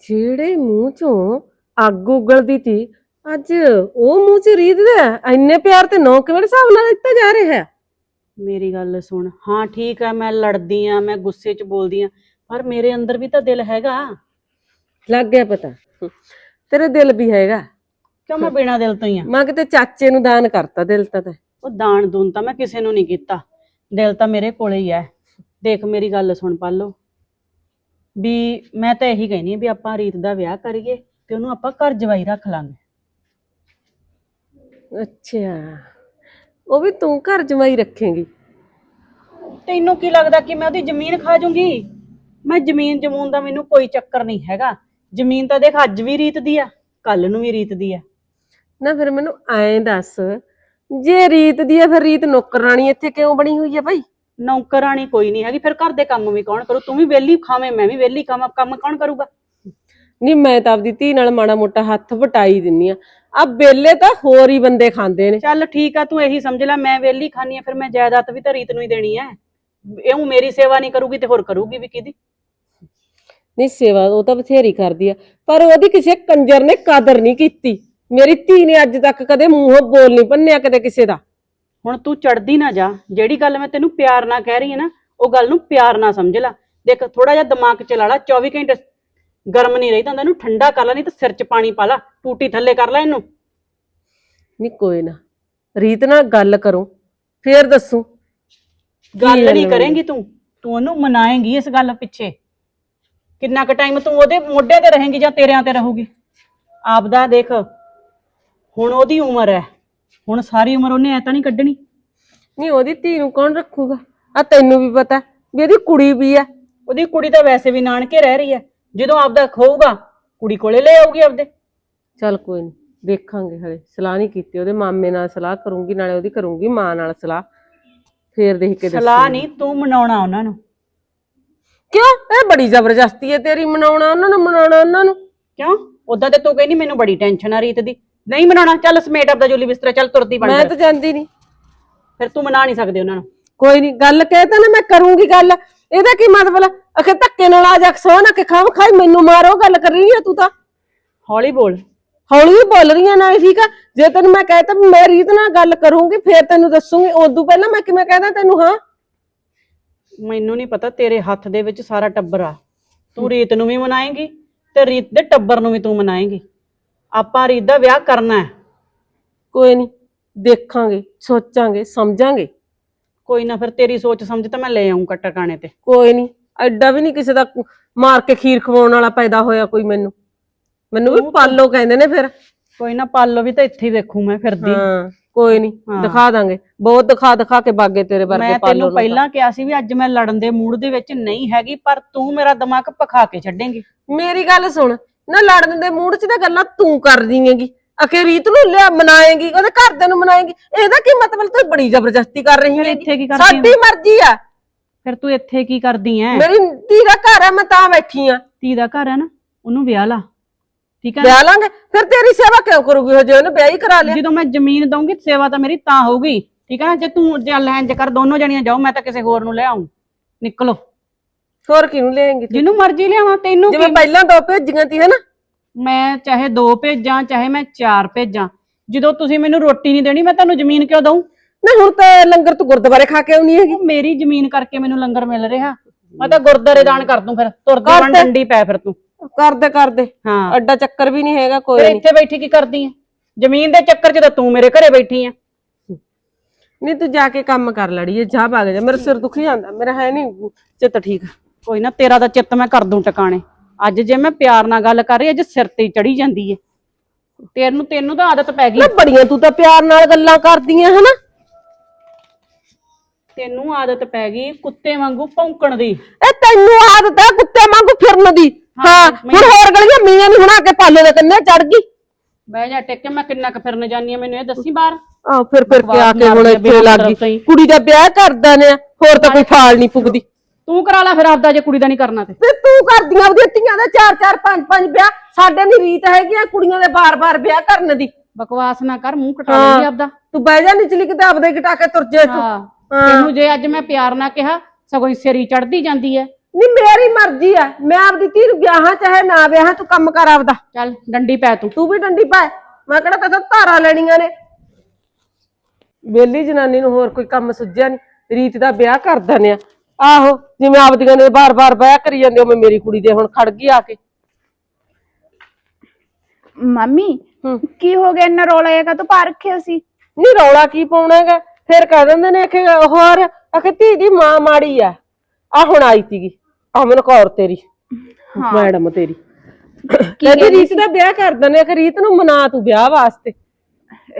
ਜਿਹੜੇ ਮੂੰਹ ਚੋਂ ਅੱਗ ਉਗਲਦੀ ਤੀ ਅੱਜ ਉਹ ਮੂੰਹ ਚ ਰੀਤ ਦਾ ਇੰਨੇ ਪਿਆਰ ਤੇ ਨੌ ਕਿਵੇਂ ਹਿਸਾਬ ਨਾਲ ਦਿੱਤਾ ਜਾ ਰਿਹਾ ਹੈ? ਮੇਰੀ ਗੱਲ ਸੁਣ। ਹਾਂ ਠੀਕ ਆ ਮੈਂ ਲੜਦੀ ਆ ਮੈਂ ਗੁੱਸੇ 'ਚ ਬੋਲਦੀ ਆ ਪਰ ਮੇਰੇ ਅੰਦਰ ਵੀ ਤਾਂ ਦਿਲ ਹੈਗਾ। ਲੱਗ ਗਿਆ ਪਤਾ। ਤੇਰੇ ਦਿਲ ਵੀ ਹੈਗਾ। ਕਿਉਂ ਮੈਂ ਬਿਨਾਂ ਦਿਲ ਤੋਂ ਹੀ ਆ? ਮੈਂ ਕਿਤੇ ਚਾਚੇ ਨੂੰ ਦਾਨ ਕਰਤਾ ਦਿਲ ਤਾਂ ਤੈਂ। ਉਹ ਦਾਨ ਦੂਨ ਤਾਂ ਮੈਂ ਕਿਸੇ ਨੂੰ ਨਹੀਂ ਕੀਤਾ। ਦਿਲ ਤਾਂ ਮੇਰੇ ਕੋਲੇ ਹੀ ਹੈ ਦੇਖ ਮੇਰੀ ਗੱਲ ਸੁਣ ਪਾਲੋ। ਵੀ ਮੈਂ ਤਾਂ ਇਹੀ ਕਹਿੰਦੀ ਆ ਵੀ ਆਪਾਂ ਰੀਤ ਦਾ ਵਿਆਹ ਕਰੀਏ ਤੇ ਉਹਨੂੰ ਆਪਾਂ ਘਰ ਜਵਾਈ ਰੱਖ ਲਾਂਗੇ। ਅੱਛਾ। ਉਹ ਵੀ ਤੂੰ ਘਰ ਜਮਾਈ ਰੱਖੇਂਗੀ। ਤੈਨੂੰ ਕੀ ਲੱਗਦਾ ਕਿ ਮੈਂ ਉਹਦੀ ਜ਼ਮੀਨ ਖਾ ਜੂੰਗੀ? ਮੈਂ ਜ਼ਮੀਨ ਜਮੂਨ ਦਾ ਮੈਨੂੰ ਕੋਈ ਚੱਕਰ ਨਹੀਂ ਹੈਗਾ। ਜ਼ਮੀਨ ਤਾਂ ਦੇਖ ਅੱਜ ਵੀ ਰੀਤ ਦੀ ਆ ਕੱਲ ਨੂੰ ਵੀ ਰੀਤ ਦੀ ਆ। ਨਾ ਫਿਰ ਮੈਨੂੰ ਐਂ ਦੱਸ ਜੇ ਰੀਤ ਦੀ ਹੈ ਫਿਰ ਰੀਤ ਨੌਕਰਾਣੀ ਇੱਥੇ ਕਿਉਂ ਬਣੀ ਹੋਈ ਹੈ ਭਾਈ? ਨੌਕਰਾਣੀ ਕੋਈ ਨਹੀਂ ਹੈਗੀ ਫਿਰ ਘਰ ਦੇ ਕੰਮ ਵੀ ਕੌਣ ਕਰੂ? ਤੂੰ ਵੀ ਵਿਹਲੀ ਖਾਵੇਂ ਮੈਂ ਵੀ ਵਿਹਲੀ ਖਾਵਾਂ ਕੰਮ ਕੌਣ ਕਰੂਗਾ? ਨਹੀਂ ਮੈਂ ਤਾਂ ਆਪਦੀ ਧੀ ਨਾਲ ਮਾੜਾ ਮੋਟਾ ਹੱਥ ਵਟਾਈ ਦਿੰਨੀ ਆ। ਆ ਬੇਲੇ ਤਾਂ ਹੋਰ ਹੀ ਬੰਦੇ ਖਾਂਦੇ ਨੇ। ਚੱਲ ਠੀਕ ਆ ਤੂੰ ਇਹੀ ਸਮਝ ਲੈ ਮੈਂ ਵਿਹਲੀ ਖਾਨੀ ਆ ਫਿਰ ਮੈਂ ਜਾਇਦਾਦ ਵੀ ਤਾਂ ਰੀਤ ਨੂੰ ਹੀ ਦੇਣੀ ਐ ਇਹਨੂੰ ਮੇਰੀ ਸੇਵਾ ਨਹੀਂ ਕਰੂਗੀ ਤੇ ਹੋਰ ਕਰੂਗੀ ਵੀ ਕਿਹਦੀ? ਨਹੀਂ ਸੇਵਾ ਉਹ ਤਾਂ ਬਥੇਰੀ ਕਰਦੀ ਆ। ਪਰ ਉਹਦੀ ਕਿਸੇ ਕੰਜਰ ਨੇ ਕਦਰ ਨਹੀਂ ਕੀਤੀ। ਮੇਰੀ ਧੀ ਨੇ ਅੱਜ ਤੱਕ ਕਦੇ ਮੂੰਹੋਂ ਬੋਲ ਨਹੀਂ ਪੰਨਿਆ ਕਦੇ ਕਿਸੇ ਦਾ। ਹੁਣ ਤੂੰ ਚੜਦੀ ਨਾ ਜਾ। ਜਿਹੜੀ ਗੱਲ ਮੈਂ ਤੈਨੂੰ ਪਿਆਰ ਨਾਲ ਕਹਿ ਰਹੀ ਹਾਂ ਨਾ ਉਹ ਗੱਲ ਨੂੰ ਪਿਆਰ ਨਾਲ ਸਮਝ ਲੈ। ਦੇਖ ਥੋੜਾ ਜਿਹਾ ਦਿਮਾਗ ਚਲਾ ਲਾ 24 ਘੰਟੇ ਗਰਮ ਨਹੀਂ ਰਹਿਦਾ ਹੁੰਦਾ ਇਹਨੂੰ ਠੰਡਾ ਕਰ ਲੈ ਨਹੀਂ ਤਾਂ ਸਿਰ 'ਚ ਪਾਣੀ ਪਾ ਲਾ ਟੂਟੀ ਥੱਲੇ ਕਰ ਲੈ ਇਹਨੂੰ। ਨਹੀਂ ਕੋਈ ਨਾ। ਰੀਤ ਨਾਲ ਗੱਲ ਕਰੋ ਫੇਰ ਦੱਸੂ। ਗੱਲ ਨਹੀਂ? ਕਰੇਂਗੀ ਤੂੰ। ਤੂੰ ਉਹਨੂੰ ਮਨਾਏਂਗੀ ਇਸ ਗੱਲ ਪਿੱਛੇ। ਕਿੰਨਾ ਕੁ ਟਾਈਮ ਤੂੰ ਉਹਦੇ ਮੋਢੇ ਤੇ ਰਹੇਂਗੀ ਜਾਂ ਤੇਰਿਆਂ ਤੇ ਰਹੂਗੀ? ਆਪਦਾ ਦੇਖ ਹੁਣ ਉਹਦੀ ਉਮਰ ਹੈ। ਹੁਣ ਸਾਰੀ ਉਮਰ ਉਹਨੇ ਐ ਤਾਂ ਨਹੀਂ ਕੱਢਣੀ? ਨਹੀਂ ਉਹਦੀ ਧੀ ਨੂੰ ਕੌਣ ਰੱਖੂਗਾ? ਆ ਤੈਨੂੰ ਵੀ ਪਤਾ ਵੀ ਇਹਦੀ ਕੁੜੀ ਵੀ ਆ ਉਹਦੀ ਕੁੜੀ ਤਾਂ ਵੈਸੇ ਵੀ ਨਾਨਕੇ ਰਹਿ ਰਹੀ ਹੈ। ਜਦੋਂ ਆਪਦਾ ਖੋਊਗਾ ਕੁੜੀ ਕੋਲੇ ਲੈ ਆਊਗੀ ਆਪਦੇ। ਚੱਲ ਕੋਈ ਨਹੀਂ ਦੇਖਾਂਗੇ ਹਲੇ। ਸਲਾਹ ਨਹੀਂ ਕੀਤੀ ਉਹਦੇ ਮਾਮੇ ਨਾਲ ਸਲਾਹ ਕਰੂੰਗੀ ਨਾਲੇ ਉਹਦੀ ਕਰੂੰਗੀ ਮਾਂ ਨਾਲ ਸਲਾਹ। ਫੇਰ ਦੇਖ ਕੇ ਸਲਾਹ ਦੱਸੂਗੀ। ਨਹੀਂ ਤੂੰ ਮਨਾਉਣਾ ਉਹਨਾਂ ਨੂੰ। ਕਿਉਂ? ਇਹ ਬੜੀ ਜ਼ਬਰਦਸਤੀ ਹੈ ਤੇਰੀ ਮਨਾਉਣਾ ਉਹਨਾਂ ਨੂੰ ਮਨਾਉਣਾ ਉਹਨਾਂ ਨੂੰ। ਕਿਉਂ? ਉਦਾਂ ਤੇ ਤੂੰ ਕਹਿੰਦੀ ਮੈਨੂੰ ਬੜੀ ਟੈਨਸ਼ਨ ਆ ਰੀਤ ਦੀ। ਨਹੀਂ ਮਨਾਉਣਾ ਚੱਲ ਸਮੇਟ ਆਪਦਾ ਜੋਲੀ ਬਿਸਤਰਾ ਚੱਲ ਤੁਰਦੀ ਬਣ ਮੈਂ। ਤਾਂ ਜਾਂਦੀ ਨਹੀਂ। ਫਿਰ ਤੂੰ ਮਨਾ ਨਹੀਂ ਸਕਦੇ ਉਹਨਾਂ ਨੂੰ। ਕੋਈ ਨਹੀਂ ਗੱਲ ਕਹਿਤਾ ਨਾ ਮੈਂ ਕਰੂੰਗੀ ਗੱਲ। ਇਹਦਾ ਕੀ ਮਤਲਬ? ਅਖੇ ਧੱਕੇ ਨਾਲ ਆ ਜਾ ਸੋ ਨਾ ਕਿ ਖਾਮ ਖਾਈ ਮੈਨੂੰ ਮਾਰੋ ਗੱਲ ਕਰ ਰਹੀ ਹੈ ਤੂੰ ਤਾਂ। ਹੌਲੀ ਬੋਲ। ਹੌਲੀ ਹੀ ਬੋਲ ਰਹੀ ਹੈ ਨਾਲ ਠੀਕ ਆ? ਜੇ ਤੈਨੂੰ ਮੈਂ ਕਹਿਤਾ ਵੀ ਮੈਂ ਰੀਤ ਨਾਲ ਗੱਲ ਕਰੂੰਗੀ ਫੇਰ ਤੈਨੂੰ ਦੱਸੂਗੀ। ਉਦੋਂ ਪਹਿਲਾਂ ਮੈਂ ਕਿਵੇਂ ਕਹਿਦਾ ਤੈਨੂੰ ਹਾਂ? ਮੈਨੂੰ ਨਹੀਂ ਪਤਾ ਤੇਰੇ ਹੱਥ ਦੇ ਵਿੱਚ ਸਾਰਾ ਟੱਬਰ ਆ। ਤੂੰ ਰੀਤ ਨੂੰ ਵੀ ਮਨਾਏਂਗੀ ਤੇ ਰੀਤ ਦੇ ਟੱਬਰ ਨੂੰ ਵੀ ਤੂੰ ਮਨਾਏਂਗੀ। ਆਪਾਂ ਰੀਤ ਦਾ ਵਿਆਹ ਕਰਨਾ ਹੈ। ਕੋਈ ਨਹੀਂ ਦੇਖਾਂਗੇ ਸੋਚਾਂਗੇ ਸਮਝਾਂਗੇ। ਕੋਈ ਨਾ ਫਿਰ ਤੇਰੀ ਸੋਚ ਸਮਝ ਤਾਂ ਮੈਂ ਲੈ ਆਉਂ ਟਿਕਾਣੇ ਤੇ। ਕੋਈ ਨਹੀਂ ਐਡਾ ਵੀ ਨਹੀਂ ਕਿਸੇ ਦਾ ਮਾਰ ਕੇ ਖੀਰ ਖਵਾਉਣ ਵਾਲਾ ਪੈਦਾ ਹੋਇਆ ਕੋਈ ਮੈਨੂੰ। ਮੈਨੂੰ ਵੀ ਪਾਲੋ ਕਹਿੰਦੇ ਨੇ ਫਿਰ। ਕੋਈ ਨਾ ਪਾਲੋ ਵੀ ਤਾਂ ਇੱਥੇ ਹੀ ਵੇਖੂ ਮੈਂ ਫਿਰਦੀ। ਹਾਂ। ਕੋਈ ਨਹੀਂ ਹਾਂ। ਦਿਖਾ ਦਾਂਗੇ। ਬਹੁਤ ਦਿਖਾ ਦਿਖਾ ਕੇ ਬਾਗੇ ਤੇਰੇ ਵਰਗੇ ਮੈਂ ਪਾਲੋ ਤੈਨੂੰ ਨੂੰ। ਪਹਿਲਾਂ ਕਿਹਾ ਸੀ ਵੀ ਅੱਜ ਮੈਂ ਲੜਨ ਦੇ ਮੂਡ ਦੇ ਵਿੱਚ ਨਹੀਂ ਹੈਗੀ ਪਰ ਤੂੰ ਮੇਰਾ ਦਿਮਾਗ ਪਖਾ ਕੇ ਛੱਡੇਂਗੀ। ਮੇਰੀ ਗੱਲ ਸੁਣ ਨਾ ਲੜਨ ਦੇ ਮੂਡ 'ਚ ਤਾਂ ਗੱਲਾਂ ਤੂੰ ਕਰਦੀ ਹੈਗੀ। ਅਕੇ ਰੀਤ ਨੂੰ ਲਿਆ ਮਨਾਏਗੀ ਉਹਦੇ ਘਰਦਿਆਂ ਨੂੰ ਮਨਾਏਗੀ। ਇਹਦਾ ਕੀ ਮਤਲਬ ਤੂੰ ਬੜੀ ਜ਼ਬਰਦਸਤੀ ਕਰ ਰਹੀ ਫਿਰ ਹੈ ਇੱਥੇ ਕੀ ਕਰਦੀ ਸਾਡੀ ਮਰਜ਼ੀ ਆ। ਫਿਰ ਤੂੰ ਇੱਥੇ ਕੀ ਕਰਦੀ ਐ ਮੇਰੀ ਧੀ ਦਾ ਘਰ ਆ ਮੈਂ ਤਾਂ ਬੈਠੀ ਆ। ਧੀ ਦਾ ਘਰ ਹੈ ਨਾ ਉਹਨੂੰ ਵਿਆਹ ਲਾ। ਠੀਕ ਹੈ ਵਿਆਹ ਲਾਂਗੇ। ਫਿਰ ਤੇਰੀ ਸੇਵਾ ਕਿਉਂ ਕਰੂਗੀ? ਜੇ ਉਹਨੇ ਵਿਆਹ ਹੀ ਕਰਾ ਲਿਆ। ਜਦੋਂ ਮੈਂ ਜ਼ਮੀਨ ਦਊਂਗੀ ਸੇਵਾ ਤਾਂ ਮੇਰੀ ਤਾਂ ਹੋਊਗੀ। ਠੀਕ ਹੈ ਨਾ? ਜੇ ਤੂੰ ਜੇ ਲੈਣ ਕਰ ਦੋਨੋਂ ਜਣੀਆਂ ਜਾਓ ਮੈਂ ਤਾਂ ਕਿਸੇ ਹੋਰ ਨੂੰ ਲੈ ਆਉਂ ਨਿਕਲੋ। ਹੋਰ ਕਿਹਨੂੰ ਤੂੰ? ਜਿਹਨੂੰ ਮਰਜ਼ੀ ਲਿਆਵਾਂ ਤੈਨੂੰ ਜਿਵੇਂ ਕੀ ਪਹਿਲਾਂ ਦੋ ਭੇਜੀਆਂ ਤੀ ਹੈ ਨਾ? ਮੈਂ ਚਾਹੇ ਦੋ ਭੇਜਾਂ ਚਾਹੇ ਮੈਂ ਚਾਰ ਭੇਜਾਂ। ਜਦੋਂ ਤੁਸੀਂ ਮੈਨੂੰ ਰੋਟੀ ਨਹੀਂ ਦੇਣੀ ਮੈਂ ਤੁਹਾਨੂੰ ਜ਼ਮੀਨ ਕਿਉਂ ਦਊਂ? ਨਾ ਹੁਣ ਤਾਂ ਲੰਗਰ ਤੂੰ ਗੁਰਦੁਆਰੇ ਖਾ ਕੇ ਆਉਣੀ ਹੈਗੀ। ਉਹ ਮੇਰੀ ਜ਼ਮੀਨ ਕਰਕੇ ਮੈਨੂੰ ਲੰਗਰ ਮਿਲ ਰਿਹਾ। ਮੈਂ ਤਾਂ ਗੁਰਦਾਰੇ ਦਾਨ ਕਰ ਦੂੰ ਫਿਰ। ਤੁਰਦੀ ਬਣ। ਡੰਡੀ ਪੈ ਫਿਰ ਤੂੰ। ਕਰਦੇ ਕਰਦੇ। ਹਾਂ। ਅੱਡਾ ਚੱਕਰ ਵੀ ਨਹੀਂ ਹੈਗਾ ਕੋਈ ਫਿਰ ਨਹੀਂ। ਇੱਥੇ ਬੈਠੀ ਕੀ ਕਰਦੀ ਐ? ਜ਼ਮੀਨ ਦੇ ਚੱਕਰ 'ਚ ਤਾਂ ਤੂੰ ਮੇਰੇ ਘਰੇ ਬੈਠੀ ਐ। ਨਹੀਂ ਤੂੰ ਜਾ ਕੇ ਕੰਮ ਕਰ ਲੜੀਏ ਜਾ ਭਾਗ ਜਾ। ਮੇਰਾ ਸਿਰ ਦੁਖੀ ਜਾਂਦਾ ਮੇਰਾ ਹੈ ਨਹੀਂ ਚਿੱਤ ਠੀਕ। ਕੋਈ ਨਾ ਤੇਰਾ ਦਾ ਚਿੱਤ ਮੈਂ ਕਰ ਦੂੰ ਟਿਕਾਣੇ। ਅੱਜ ਜੇ ਮੈਂ ਪਿਆਰ ਨਾਲ ਗੱਲ ਕਰ ਰਹੀ ਅੱਜ ਸਿਰ ਤੇ ਚੜੀ ਜਾਂਦੀ ਏ ਤੈਨੂੰ ਤੈਨੂੰ ਤਾਂ ਆਦਤ ਪੈ ਗਈ। ਨਾ ਬੜੀਆਂ ਤੂੰ ਤਾਂ ਪਿਆਰ ਨਾਲ ਗੱਲਾਂ ਕਰਦੀਆਂ ਹਨਾ? ਤੈਨੂੰ ਆਦਤ ਪੈ ਗਈ ਕੁੱਤੇ ਵਾਂਗੂ ਭੌਂਕਣ ਦੀ। ਇਹ ਤੈਨੂੰ ਆਦਤ ਹੈ ਕੁੱਤੇ ਵਾਂਗੂ ਫਿਰਨ ਦੀ। ਹਾਂ ਹੁਣ ਹੋਰ ਗਲੀਆਂ ਮੀਆਂ ਨਹੀਂ ਹੁਣਾ ਕੇ ਪਾਲੇ ਦੇ ਕੰਨੇ ਚੜ ਗਈ। ਬਹਿ ਜਾ ਟਿਕ ਕੇ ਮੈਂ ਕਿੰਨਾ ਕੁ ਫਿਰਨ ਜਾਨੀ ਆ ਮੈਨੂੰ ਇਹ ਦੱਸੀ ਬਾਹਰ। ਆਹ ਫਿਰ ਫਿਰ ਕੇ ਆ ਕੇ ਹੁਣ ਇੱਥੇ ਲੱਗ ਤੋਂ ਗਈ। ਹੀ। ਕੁੜੀ ਦਾ ਵਿਆਹ ਕਰਦਾ ਨੇ ਹੋਰ ਤਾਂ ਕੋਈ ਫਾਲ ਨਹੀਂ ਪੁੱਗਦੀ ਤੂੰ ਕਰਾ ਲੈ ਫਿਰ ਆਪਦਾ ਜੇ ਕੁੜੀ ਦਾ ਨਹੀਂ ਕਰਨਾ ਤੇ। ਤੇ ਤੂੰ ਕਰਦੀਆਂ ਉਹਦੀਆਂ ਧੀਆਂ ਦੇ ਚਾਰ ਚਾਰ ਪੰਜ ਪੰਜ ਵਿਆਹ। ਸਾਡੇ ਨਹੀਂ ਰੀਤ ਹੈਗੀ ਆ ਕੁੜੀਆਂ ਦੇ ਬਾਰ-ਬਾਰ ਵਿਆਹ ਕਰਨ ਦੀ। ਬਕਵਾਸ ਨਾ ਕਰ ਮੂੰਹ ਕਟਾ ਲੈਂਦੀ ਆਪਦਾ। ਤੂੰ ਬਹਿ ਜਾ ਨਿਚਲੀ ਕਿਤੇ ਆਪਦੇ ਘਟਾ ਕੇ ਤੁਰ ਜਾ ਹਾਂ ਤੈਨੂੰ ਜੇ ਅੱਜ ਮੈਂ ਪਿਆਰ ਨਾਲ ਕਿਹਾ ਸਗੋਂ ਹੀ ਸਿਰੀ ਚੜਦੀ ਜਾਂਦੀ ਐ। ਨਹੀਂ ਮੇਰੀ ਮਰਜ਼ੀ ਆ। ਮੈਂ ਆਪਦੀ ਧੀ ਨੂੰ ਵਿਆਹਾਂ ਚਾਹੇ ਨਾ ਵਿਆਹਾਂ ਤੂੰ ਕੰਮ ਕਰ ਆਪਦਾ। ਚੱਲ ਡੰਡੀ ਪੈ ਤੂੰ। ਤੂੰ ਵੀ ਡੰਡੀ ਪਾ। ਮੈਂ ਕਿਹੜਾ ਤੇਥੋਂ ਧਾਰਾਂ ਲੈਣੀਆਂ ਨੇ। ਬੇਲੀ ਜਨਾਨੀ ਨੂੰ ਹੋਰ ਕੋਈ ਕੰਮ ਸੁੱਝਿਆ ਨਹੀਂ ਰੀਤ ਦਾ ਵਿਆਹ ਕਰ ਦਨੇ ਆ। ਆਹੋ ਜਿਵੇਂ ਆਪਦੀਆਂ ਨੇ ਬਾਰ-ਬਾਰ ਵਿਆਹ ਕਰੀ ਜਾਂਦੇ ਹੋ ਮੈਂ ਮੇਰੀ ਕੁੜੀ ਦੇ ਹੁਣ ਖੜ ਗਈ ਆ ਕੇ। ਮੰਮੀ ਹੂੰ। ਕੀ ਹੋ ਗਿਆ? ਇੰਨਾ ਰੌਲਾ ਹੈਗਾ ਤੂੰ ਪਾ ਰੱਖਿਆ ਸੀ? ਨਹੀਂ ਰੌਲਾ ਕੀ ਪਾਉਣਾ ਹੈਗਾ? ਫਿਰ ਕਹਿ ਦਿੰਦੇ ਨੇ ਕਿ ਹੋਰ ਆਖੇ ਧੀ ਦੀ ਮਾਂ ਮਾੜੀ ਆ। ਆ ਹੁਣ ਆਈ ਸੀਗੀ। ਅਮਨ ਕੌਰ ਤੇਰੀ ਮੈਡਮ ਤੇਰੀ। ਕਹਿੰਦੀ ਰੀਤ ਦਾ ਵਿਆਹ ਕਰ ਦਨੇ ਕਿ ਰੀਤ ਨੂੰ ਮਨਾ ਤੂੰ ਵਿਆਹ ਵਾਸਤੇ।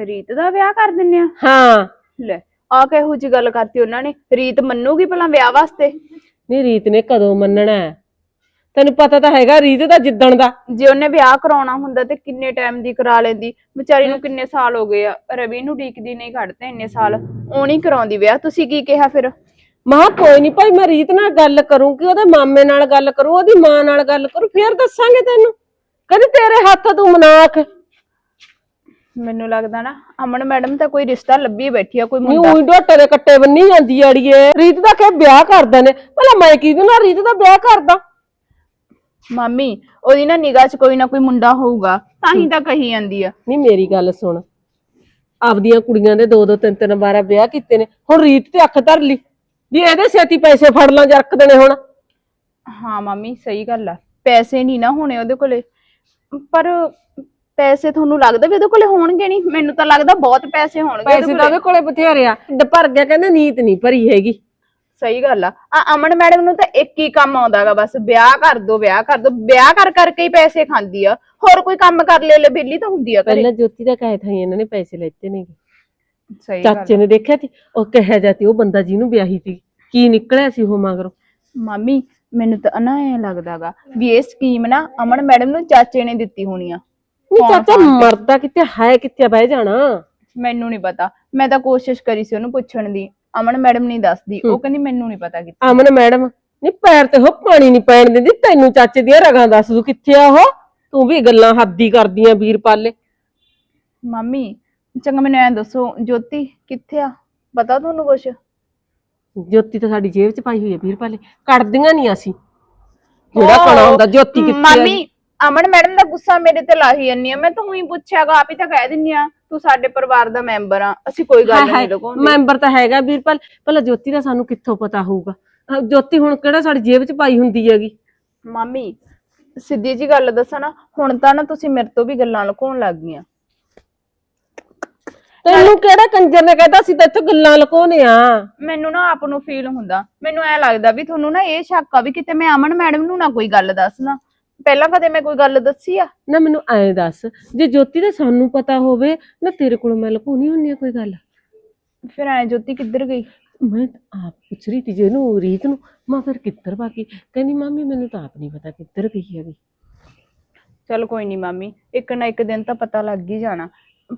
ਰੀਤ ਦਾ ਵਿਆਹ ਕਰ ਦਿੰਨੇ ਆ? ਹਾਂ। ਲੈ ਆ ਕਿਹੋ ਜੀ ਗੱਲ ਕਰਤੀ ਉਹਨਾਂ ਨੇ। ਰੀਤ ਮੰਨੂਗੀ ਭਲਾ ਵਿਆਹ ਵਾਸਤੇ? ਨਹੀਂ ਰੀਤ ਨੇ ਕਦੋਂ ਮੰਨਣਾ ਹੈ? ਤੈਨੂੰ ਪਤਾ ਤਾਂ ਹੈਗਾ ਰੀਤ ਦਾ ਜਿੱਦਣ ਦਾ। ਜੇ ਉਹਨੇ ਵਿਆਹ ਕਰਾਉਣਾ ਹੁੰਦਾ ਤੇ ਕਿੰਨੇ ਟਾਈਮ ਦੀ ਕਰਾ ਲੈਂਦੀ? ਵਿਚਾਰੀ ਨੂੰ ਕਿੰਨੇ ਸਾਲ ਹੋ ਗਏ ਆ? ਰਵੀ ਨੂੰ ਡੀਕਦੀ ਨਹੀਂ ਕੱਢਦੇ ਇੰਨੇ ਸਾਲ। ਉਹ ਨਹੀਂ ਕਰਾਉਂਦੀ ਵਿਆਹ। ਤੁਸੀਂ ਕੀ ਕਿਹਾ ਫਿਰ? ਮਾਂ ਕੋਈ ਨਹੀਂ ਭਾਈ ਮੈਂ ਰੀਤ ਨਾਲ ਗੱਲ ਕਰੂੰਗੀ ਉਹਦੇ ਮਾਮੇ ਨਾਲ ਗੱਲ ਕਰੂ ਉਹਦੀ ਮਾਂ ਨਾਲ ਗੱਲ ਕਰੂ ਫੇਰ ਦੱਸਾਂਗੇ ਤੈਨੂੰ। ਕਹਿੰਦੀ ਤੇਰੇ ਹੱਥ ਤੂੰ ਮਨਾ ਕੇ। ਮੈਨੂੰ ਲੱਗਦਾ ਨਾ ਅਮਨ ਮੈਡਮ ਤਾਂ ਕੋਈ ਰਿਸ਼ਤਾ ਲੱਭੀ ਬੈਠੀ ਆ ਕੋਈ ਨਹੀਂ ਮੁੰਡਾ। ਉਹੀ ਡੋਟੇ ਦੇ ਕੱਟੇ ਬੰਨੀ ਜਾਂਦੀ ਅੜੀਏ। ਰੀਤ ਦਾ ਕਿ ਵਿਆਹ ਕਰਦਾ ਨੇ? ਭਲਾ ਮੈਂ ਕੀ ਨਾਲ ਰੀਤ ਦਾ ਵਿਆਹ ਕਰਦਾ। ਮਾਮੀ ਉਹਦੀ ਨਾ ਨਿਗਾਹ 'ਚ ਕੋਈ ਨਾ ਕੋਈ ਮੁੰਡਾ ਹੋਊਗਾ ਤਾਂ ਹੀ ਤਾਂ ਕਹੀ ਜਾਂਦੀ ਆ। ਨਹੀਂ ਮੇਰੀ ਗੱਲ ਸੁਣ। ਆਪਦੀਆਂ ਕੁੜੀਆਂ ਦੇ ਦੋ ਦੋ ਤਿੰਨ ਤਿੰਨ ਵਾਰਾ ਵਿਆਹ ਕੀਤੇ ਨੇ ਹੁਣ ਰੀਤ ਤੇ ਅੱਖ ਧਰ ਲਈ। ਵੀ ਇਹਦੇ ਛੇਤੀ ਪੈਸੇ ਫੜ ਲਾਂ ਜਰਕ ਦੇਣੇ ਹੁਣ। ਹਾਂ ਮਾਮੀ ਸਹੀ ਗੱਲ ਆ। ਪੈਸੇ ਨਹੀਂ ਨਾ ਹੋਣੇ ਉਹਦੇ ਕੋਲੇ। ਪਰ ਪੈਸੇ ਤੁਹਾਨੂੰ ਲੱਗਦਾ ਵੀ ਉਹਦੇ ਕੋਲੇ ਹੋਣਗੇ ਨਹੀਂ? ਮੈਨੂੰ ਤਾਂ ਲੱਗਦਾ ਬਹੁਤ ਪੈਸੇ ਹੋਣਗੇ ਪੈਸੇ ਤਾਂ। ਉਹਦੇ ਕੋਲੇ ਬਥੇਰੇ ਆ। ਭਰ ਗਿਆ ਕਹਿੰਦੇ ਨੀਤ ਨਹੀਂ ਭਰੀ ਹੈਗੀ। ਸਹੀ ਗੱਲ ਆ। ਆ ਅਮਨ ਮੈਡਮ ਨੂੰ ਤਾਂ ਇੱਕ ਹੀ ਕੰਮ ਆਉਂਦਾਗਾ ਬਸ ਵਿਆਹ ਕਰ ਦੋ ਵਿਆਹ ਕਰ ਦੋ। ਵਿਆਹ ਕਰ ਕਰਕੇ ਹੀ ਪੈਸੇ ਖਾਂਦੀ ਆ। ਹੋਰ ਕੋਈ ਕੰਮ ਕਰ ਲੈ ਲੈ ਬਿੱਲੀ ਤਾਂ ਹੁੰਦੀ ਆ ਘਰੇ। ਪਹਿਲਾਂ ਜੋਤੀ ਦਾ ਕਹੇ ਥਾਈ ਇਹਨਾਂ ਨੇ ਪੈਸੇ ਲੈਤੇ ਨੇ ਸਹੀ ਗੱਲ ਚਾਚੇ ਨੇ ਦੇਖਿਆ ਸੀ? ਉਹ ਕਹਿਆ ਜਾਤੀ ਉਹ ਬੰਦਾ ਜਿਹਨੂੰ ਵਿਆਹੀ ਸੀ। ਕੀ ਨਿਕਲਿਆ ਸੀ ਉਹ ਮਗਰੋਂ? ਮਾਮੀ ਮੈਨੂੰ ਤਾਂ ਨਾ ਐ ਲੱਗਦਾਗਾ ਵੀ ਇਹ ਸਕੀਮ ਨਾ ਅਮਨ ਮੈਡਮ ਨੂੰ ਚਾਚੇ ਨੇ ਦਿੱਤੀ ਹੋਣੀ ਆ। ਨਹੀਂ ਚਾਚਾ? ਮਰਦਾ ਕਿੱਥੇ ਹੈ ਕਿੱਥੇ ਬਹਿ ਜਾਣਾ? ਮੈਨੂੰ ਨਹੀਂ ਪਤਾ। ਮੈਂ ਤਾਂ ਕੋਸ਼ਿਸ਼ ਕਰੀ ਸੀ ਉਹਨੂੰ ਪੁੱਛਣ ਦੀ। ਅਮਨ ਮੈਡਮ ਨਹੀਂ ਦੱਸਦੀ। ਉਹ ਕਹਿੰਦੀ ਮੈਨੂੰ ਨਹੀਂ ਪਤਾ ਕਿੱਥੇ। ਅਮਨ ਮੈਡਮ ਨਹੀਂ ਪੈਰ ਤੇ ਹੋ ਪਾਣੀ ਨਹੀਂ ਪੈਣ ਦਿੰਦੀ। ਤੈਨੂੰ ਚਾਚੇ ਦੀਆਂ ਰਗਾਂ ਦੱਸ ਦੂ ਕਿੱਥੇ ਆ ਉਹ? ਤੂੰ ਵੀ ਗੱਲਾਂ ਹੱਦੀ ਕਰਦੀਆਂ ਵੀਰਪਾਲੇ। ਮਾਮੀ ਚੰਗਾ ਮੈਨੂੰ ਐ ਦੱਸੋ ਜੋਤੀ ਕਿੱਥੇ ਆ? ਪਤਾ ਤੁਹਾਨੂੰ ਕੁਛ? ਜੋਤੀ ਤਾਂ ਸਾਡੀ ਜੇਬ 'ਚ ਪਾਈ ਹੋਈ ਹੈ ਵੀਰਪਾਲੇ ਕੱਢਦੀਆਂ ਨਹੀਂ ਅਸੀਂ। ਜਿਹੜਾ ਕਣਾ ਹੁੰਦਾ ਜੋਤੀ ਕਿੱਥੇ ਆ? ਮਾਮੀ ਅਮਨ ਮੈਡਮ ਦਾ ਗੁੱਸਾ ਮੇਰੇ ਤੇ ਲਾਹੀ ਜੰਨੀ ਆ। ਮੈਂ ਤਾਂ ਉਹੀ ਪੁੱਛਿਆਗਾ ਆਪ ਹੀ ਤਾਂ ਕਹਿ ਦਿੰਨੀ ਆ ਤੂੰ ਸਾਡੇ ਪਰਿਵਾਰ ਦਾ ਮੈਂਬਰ ਆ ਅਸੀਂ ਕੋਈ ਗੱਲ ਹਾਏ ਨਹੀਂ ਹਾਏ, ਲਗਾਉਂਦੇ ਮੈਂਬਰ ਤਾਂ ਹੈਗਾ ਵੀਰਪਾਲ ਭਲਾ। ਜੋਤੀ ਦਾ ਸਾਨੂੰ ਕਿੱਥੋਂ ਪਤਾ ਹੋਊਗਾ? ਅਹ ਜੋਤੀ ਹੁਣ ਕਿਹੜਾ ਸਾਡੀ ਜੇਬ 'ਚ ਪਾਈ ਹੁੰਦੀ ਹੈਗੀ? ਮਾਮੀ ਸਿੱਧੀ ਜੀ ਗੱਲ ਦੱਸਾਂ ਨਾ ਹੁਣ ਤਾਂ ਨਾ ਤੁਸੀਂ ਮੇਰੇ ਤੋਂ ਵੀ ਗੱਲਾਂ ਲੁਕਾਉਣ ਲੱਗ ਗਈਆਂ। ਤੈਨੂੰ ਕਿਹੜਾ ਕੰਜਰ ਨੇ ਕਹਿਤਾ ਸੀ ਤਾਂ ਇੱਥੇ ਗੱਲਾਂ ਲੁਕਾਉਨੇ ਆ। ਮੈਨੂੰ ਨਾ ਆਪ ਨੂੰ ਫੀਲ ਹੁੰਦਾ। ਮੈਨੂੰ ਐ ਲੱਗਦਾ ਵੀ ਤੁਹਾਨੂੰ ਨਾ ਇਹ ਸ਼ੱਕ ਆ ਵੀ ਕਿਤੇ ਮੈਂ ਅਮਨ ਮੈਡਮ ਨੂੰ ਨਾ ਕੋਈ ਗੱਲ ਦੱਸਣਾ ਪਹਿਲਾਂ ਕਦੇ ਮੈਂ ਕੋਈ ਗੱਲ ਦੱਸੀ ਆ? ਨਾ ਮੈਨੂੰ ਐਂ ਦੱਸ ਜੇ ਜੋਤੀ ਦਾ ਸਾਨੂੰ ਪਤਾ ਹੋਵੇ ਨਾ ਤੇਰੇ ਕੋਲੋਂ ਮੈਂ ਲੁਕਾਉਣੀ ਹੁੰਨੀ ਆ ਕੋਈ ਗੱਲ। ਫਿਰ ਐ ਜੋਤੀ ਕਿੱਧਰ ਗਈ? ਮੈਂ ਤਾਂ ਆਪ ਪੁੱਛ ਰਹੀ ਸੀ ਜਿਹਨੂੰ ਰੀਤ ਨੂੰ ਮਾਂ ਫਿਰ ਕਿੱਧਰ ਬਾਕੀ ਕਹਿੰਦੀ ਮਾਮੀ ਮੈਨੂੰ ਤਾਂ ਆਪ ਨਹੀਂ ਪਤਾ ਕਿੱਧਰ ਗਈ ਹੈਗੀ। ਚਲ ਕੋਈ ਨਹੀਂ ਮਾਮੀ ਇੱਕ ਨਾ ਇੱਕ ਦਿਨ ਤਾਂ ਪਤਾ ਲੱਗ ਹੀ ਜਾਣਾ।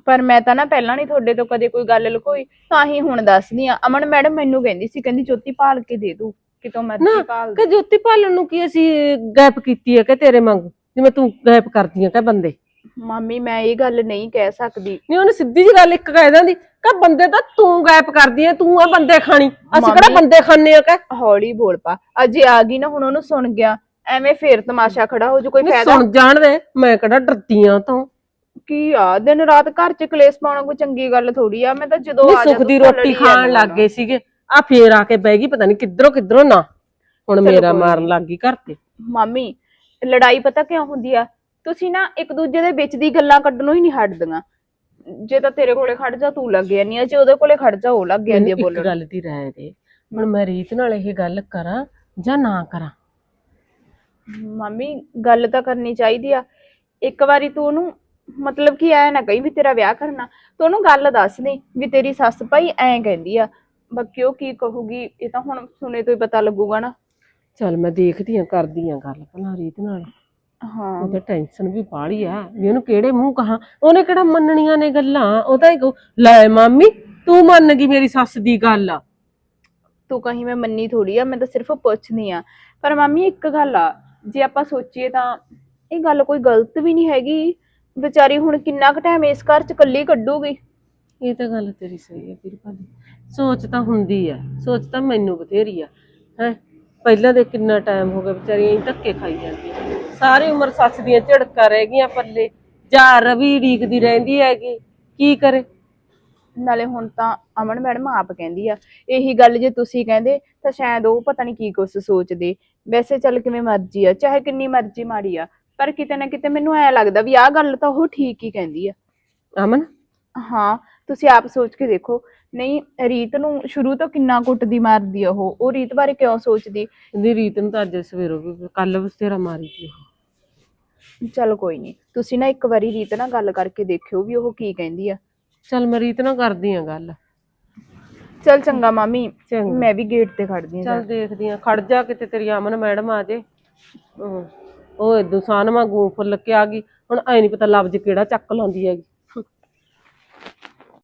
ਪਰ ਮੈਂ ਤਾਂ ਨਾ ਪਹਿਲਾਂ ਨਹੀਂ ਤੁਹਾਡੇ ਤੋਂ ਕਦੇ ਕੋਈ ਗੱਲ ਲੁਕੋਈ ਤਾਂ ਹੀ ਹੁਣ ਦੱਸਦੀ ਆ ਅਮਨ ਮੈਡਮ ਮੈਨੂੰ ਕਹਿੰਦੀ ਸੀ ਕਹਿੰਦੀ ਜੋਤੀ ਭਾਲ ਕੇ ਦੇ ਦੂ ਕਿਤੋਂ ਨਾ ਮਰਜ਼ੀ ਭਾਲ ਦੇ। ਕਿ ਜੋਤੀ ਭਾਲਣ ਨੂੰ ਕੀ ਅਸੀਂ ਗੈਪ ਕੀਤੀ ਹੈ ਕਿ ਤੇਰੇ ਵਾਂਗੂ? ਜਿਵੇਂ ਤੂੰ ਗੈਪ ਕਰਦੀ ਹੈ ਕਿ ਬੰਦੇ? ਮਾਮੀ ਮੈਂ ਇਹ ਗੱਲ ਨਹੀਂ ਕਹਿ ਸਕਦੀ। ਨਹੀਂ ਉਹਨੇ ਸਿੱਧੀ ਜੀ ਗੱਲ ਇੱਕ ਕਹਿ ਦਿੰਦੀ ਕਿ ਬੰਦੇ ਤਾਂ ਤੂੰ ਗੈਪ ਕਰਦੀ ਹੈ ਤੂੰ ਆ ਬੰਦੇ ਖਾਣੀ। ਅਸੀਂ ਕਿਹੜਾ ਮਾਮੀ- ਬੰਦੇ ਖਾਣੇ ਆ ਕਿ? ਹੌਲੀ ਬੋਲ ਪਾ। ਅਜੇ ਆ ਗਈ ਨਾ ਹੁਣ ਉਹਨੂੰ ਸੁਣ ਗਿਆ। ਐਵੇਂ ਫੇਰ ਤਮਾਸ਼ਾ ਖੜਾ ਹੋ ਜੂ ਕੋਈ ਨਹੀਂ ਫਾਇਦਾ? ਸੁਣ ਜਾਣ ਦੇ ਮੈਂ ਕਿਹੜਾ ਡਰਦੀ ਆ ਤੋਂ ਕੀ ਆ ਦਿਨ ਰਾਤ ਘਰ ਚ ਕਲੇਸ਼ ਪਾਉਣਾ ਕੋਈ ਚੰਗੀ ਗੱਲ ਥੋੜੀ ਆ ਮੈਂ ਤਾਂ ਜਦੋਂ ਆ ਸੁੱਖ ਦੀ ਰੋਟੀ ਖਾਣ ਲੱਗ। ਗਏ ਸੀਗੇ। ਆ ਫੇਰ ਆ ਕੇ ਬਹਿ ਗਈ ਪਤਾ ਨਹੀਂ ਕਿੱਧਰੋਂ ਕਿੱਧਰੋਂ ਨਾ। ਹੁਣ ਮੇਰਾ ਮਾਰਨ ਲੱਗ ਗਈ ਘਰ ਤੇ। ਮਾਮੀ ਲੜਾਈ ਪਤਾ ਕਿਉਂ ਹੁੰਦੀ ਆ? ਤੁਸੀਂ ਨਾ ਇੱਕ ਦੂਜੇ ਦੇ ਵਿੱਚ ਦੀ ਗੱਲਾਂ ਕੱਢਣੋਂ ਹੀ ਨਹੀਂ ਹਟਦੀਆਂ। ਜੇ ਤਾਂ ਤੇਰੇ ਕੋਲੇ ਖੜ ਜਾ ਤੂੰ ਲੱਗ ਜਾਂਦੀ ਆ। ਜੇ ਉਹਦੇ ਕੋਲੇ ਖੜ ਜਾ ਉਹ ਲੱਗ ਜਾਂਦੀ ਆ ਬੋਲਣ। ਗੱਲ ਦੀ ਰਾਏ ਦੇ। ਹੁਣ ਮੈਂ ਰੀਤ ਨਾਲ ਇਹ ਗੱਲ ਕਰਾਂ ਜਾਂ ਨਾ ਕਰਾਂ? ਮਾਮੀ ਗੱਲ ਤਾਂ ਕਰਨੀ ਚਾਹੀਦੀ ਆ। ਇੱਕ ਵਾਰੀ ਤੂੰ ਉਹਨੂੰ ਮਤਲਬ ਕਿ ਐ ਨਾ ਕਹੀ ਵੀ ਤੇਰਾ ਵਿਆਹ ਕਰਨਾ। ਤੂੰ ਉਹਨੂੰ ਗੱਲ ਦੱਸ ਦੇ ਵੀ ਤੇਰੀ ਸੱਸ ਭਾਈ ਐਂ ਕਹਿੰਦੀ ਆ। ਬਾਕੀ ਉਹ ਕੀ ਕਹੂਗੀ ਇਹ ਤਾਂ ਹੁਣ ਸੁਣੇ ਤੋਂ ਹੀ ਪਤਾ ਲੱਗੂਗਾ ਨਾ। ਚੱਲ ਮੈਂ ਦੇਖਦੀ ਆ ਕਰਦੀ ਆ ਗੱਲ ਭਲਾ ਰੀਤ ਨਾਲ। ਹਾਂ। ਉਹਦਾ ਟੈਨਸ਼ਨ ਵੀ ਬਾਹਲੀ ਆ ਵੀ ਉਹਨੂੰ ਕਿਹੜੇ ਮੂੰਹ ਕਹਾਂ। ਉਹਨੇ ਕਿਹੜਾ ਮੰਨਣੀਆਂ ਨੇ ਗੱਲਾਂ? ਉਹ ਤਾਂ ਹੀ ਕਹੂ ਲੈ ਮਾਮੀ ਤੂੰ ਮੰਨ ਗਈ ਮੇਰੀ ਸੱਸ ਦੀ ਗੱਲ। ਆ ਤੂੰ ਕਹੀਂ ਮੈਂ ਮੰਨੀ ਥੋੜੀ ਆ ਮੈਂ ਤਾਂ ਸਿਰਫ ਪੁੱਛਦੀ ਆ। ਪਰ ਮਾਮੀ ਇੱਕ ਗੱਲ ਆ ਜੇ ਆਪਾਂ ਸੋਚੀਏ ਤਾਂ ਇਹ ਗੱਲ ਕੋਈ ਗਲਤ ਵੀ ਨਹੀਂ ਹੈਗੀ। ਵਿਚਾਰੀ ਹੁਣ ਕਿੰਨਾ ਕੁ ਟਾਈਮ ਇਸ ਘਰ ਚ ਇਕੱਲੀ ਕੱਢੂਗੀ? ਇਹ ਤਾਂ ਗੱਲ ਤੇਰੀ ਸਹੀ ਹੈ ਵੀਰਪਾਲ ਸੋਚ ਤਾਂ ਹੁੰਦੀ ਆ ਸੋਚ ਤਾਂ ਮੈਨੂੰ ਬਥੇਰੀ ਆ। ਹੈ? ਪਹਿਲਾਂ ਦੇ ਕਿੰਨਾ ਟਾਈਮ ਹੋ ਗਿਆ ਵਿਚਾਰੀਆਂ ਹੀ ਧੱਕੇ ਖਾਈ ਜਾਂਦੀਆਂ ਸਾਰੀ ਉਮਰ ਸੱਸ ਦੀਆਂ ਝੜਕਾਂ ਰਹਿ ਗਈਆਂ ਪੱਲੇ। ਜਾਂ ਰਵੀ ਢੀਕਦੀ ਰਹਿੰਦੀ ਹੈਗੀ ਕੀ ਕਰੇ? ਨਾਲੇ ਹੁਣ ਤਾਂ ਅਮਨ ਮੈਡਮ ਆਪ ਕਹਿੰਦੀ ਆ ਇਹੀ ਗੱਲ ਜੇ ਤੁਸੀਂ ਕਹਿੰਦੇ ਤਾਂ ਸ਼ਾਇਦ ਉਹ ਪਤਾ ਨਹੀਂ ਕੀ ਕੁਛ ਸੋਚਦੇ। ਵੈਸੇ ਚੱਲ ਕਿਵੇਂ ਮਰਜ਼ੀ ਆ ਚਾਹੇ ਕਿੰਨੀ ਮਰਜ਼ੀ ਮਾੜੀ ਆ ਪਰ ਕਿਤੇ ਨਾ ਕਿਤੇ ਮੈਨੂੰ ਐ ਲੱਗਦਾ ਵੀ ਆਹ ਗੱਲ ਤਾਂ ਉਹ ਠੀਕ ਹੀ ਕਹਿੰਦੀ ਆ। ਅਮਨ? ਹਾਂ ਤੁਸੀਂ ਆਪ ਸੋਚ ਕੇ ਦੇਖੋ। ਨਹੀਂ ਰੀਤ ਨੂੰ ਸ਼ੁਰੂ ਤੋਂ ਕਿੰਨਾ ਕੁੱਟਦੀ ਮਾਰਦੀ ਆ ਉਹ। ਉਹ ਰੀਤ ਬਾਰੇ ਕਿਉਂ ਸੋਚਦੀ? ਦੀ ਰੀਤ ਨੂੰ ਤਾਂ ਅੱਜ ਸਵੇਰੋਂ ਵੀ ਕੱਲ ਬਸੇਰਾ ਮਾਰੀ ਸੀ ਉਹ। ਚਲ ਕੋਈ ਨਹੀਂ ਤੁਸੀਂ ਨਾ ਇੱਕ ਵਾਰੀ ਰੀਤ ਨਾਲ ਗੱਲ ਕਰਕੇ ਦੇਖਿਓ ਵੀ ਉਹ ਕੀ ਕਹਿੰਦੀ ਆ। ਚੱਲ ਮੈਂ ਰੀਤ ਨਾਲ ਕਰਦੀ ਆ ਗੱਲ। ਚਲ ਚੰਗਾ ਮਾਮੀ ਚੰਗਾ। ਮੈਂ ਵੀ ਗੇਟ ਤੇ ਖੜਦੀ ਆ ਚੱਲ ਦੇਖਦੀ ਆ। ਖੜ ਜਾ ਕਿਤੇ ਤੇਰੀ ਅਮਨ ਮੈਡਮ ਆ ਜੇ। ਉਹ ਦੁਸਾਨ ਵਾਂਗੂ ਫੁੱਲ ਕੇ ਆ ਗਈ। ਹੁਣ ਐ ਨਹੀਂ ਪਤਾ ਲਫ਼ਜ਼ ਕਿਹੜਾ ਚੱਕ ਲਾਉਂਦੀ ਹੈਗੀ।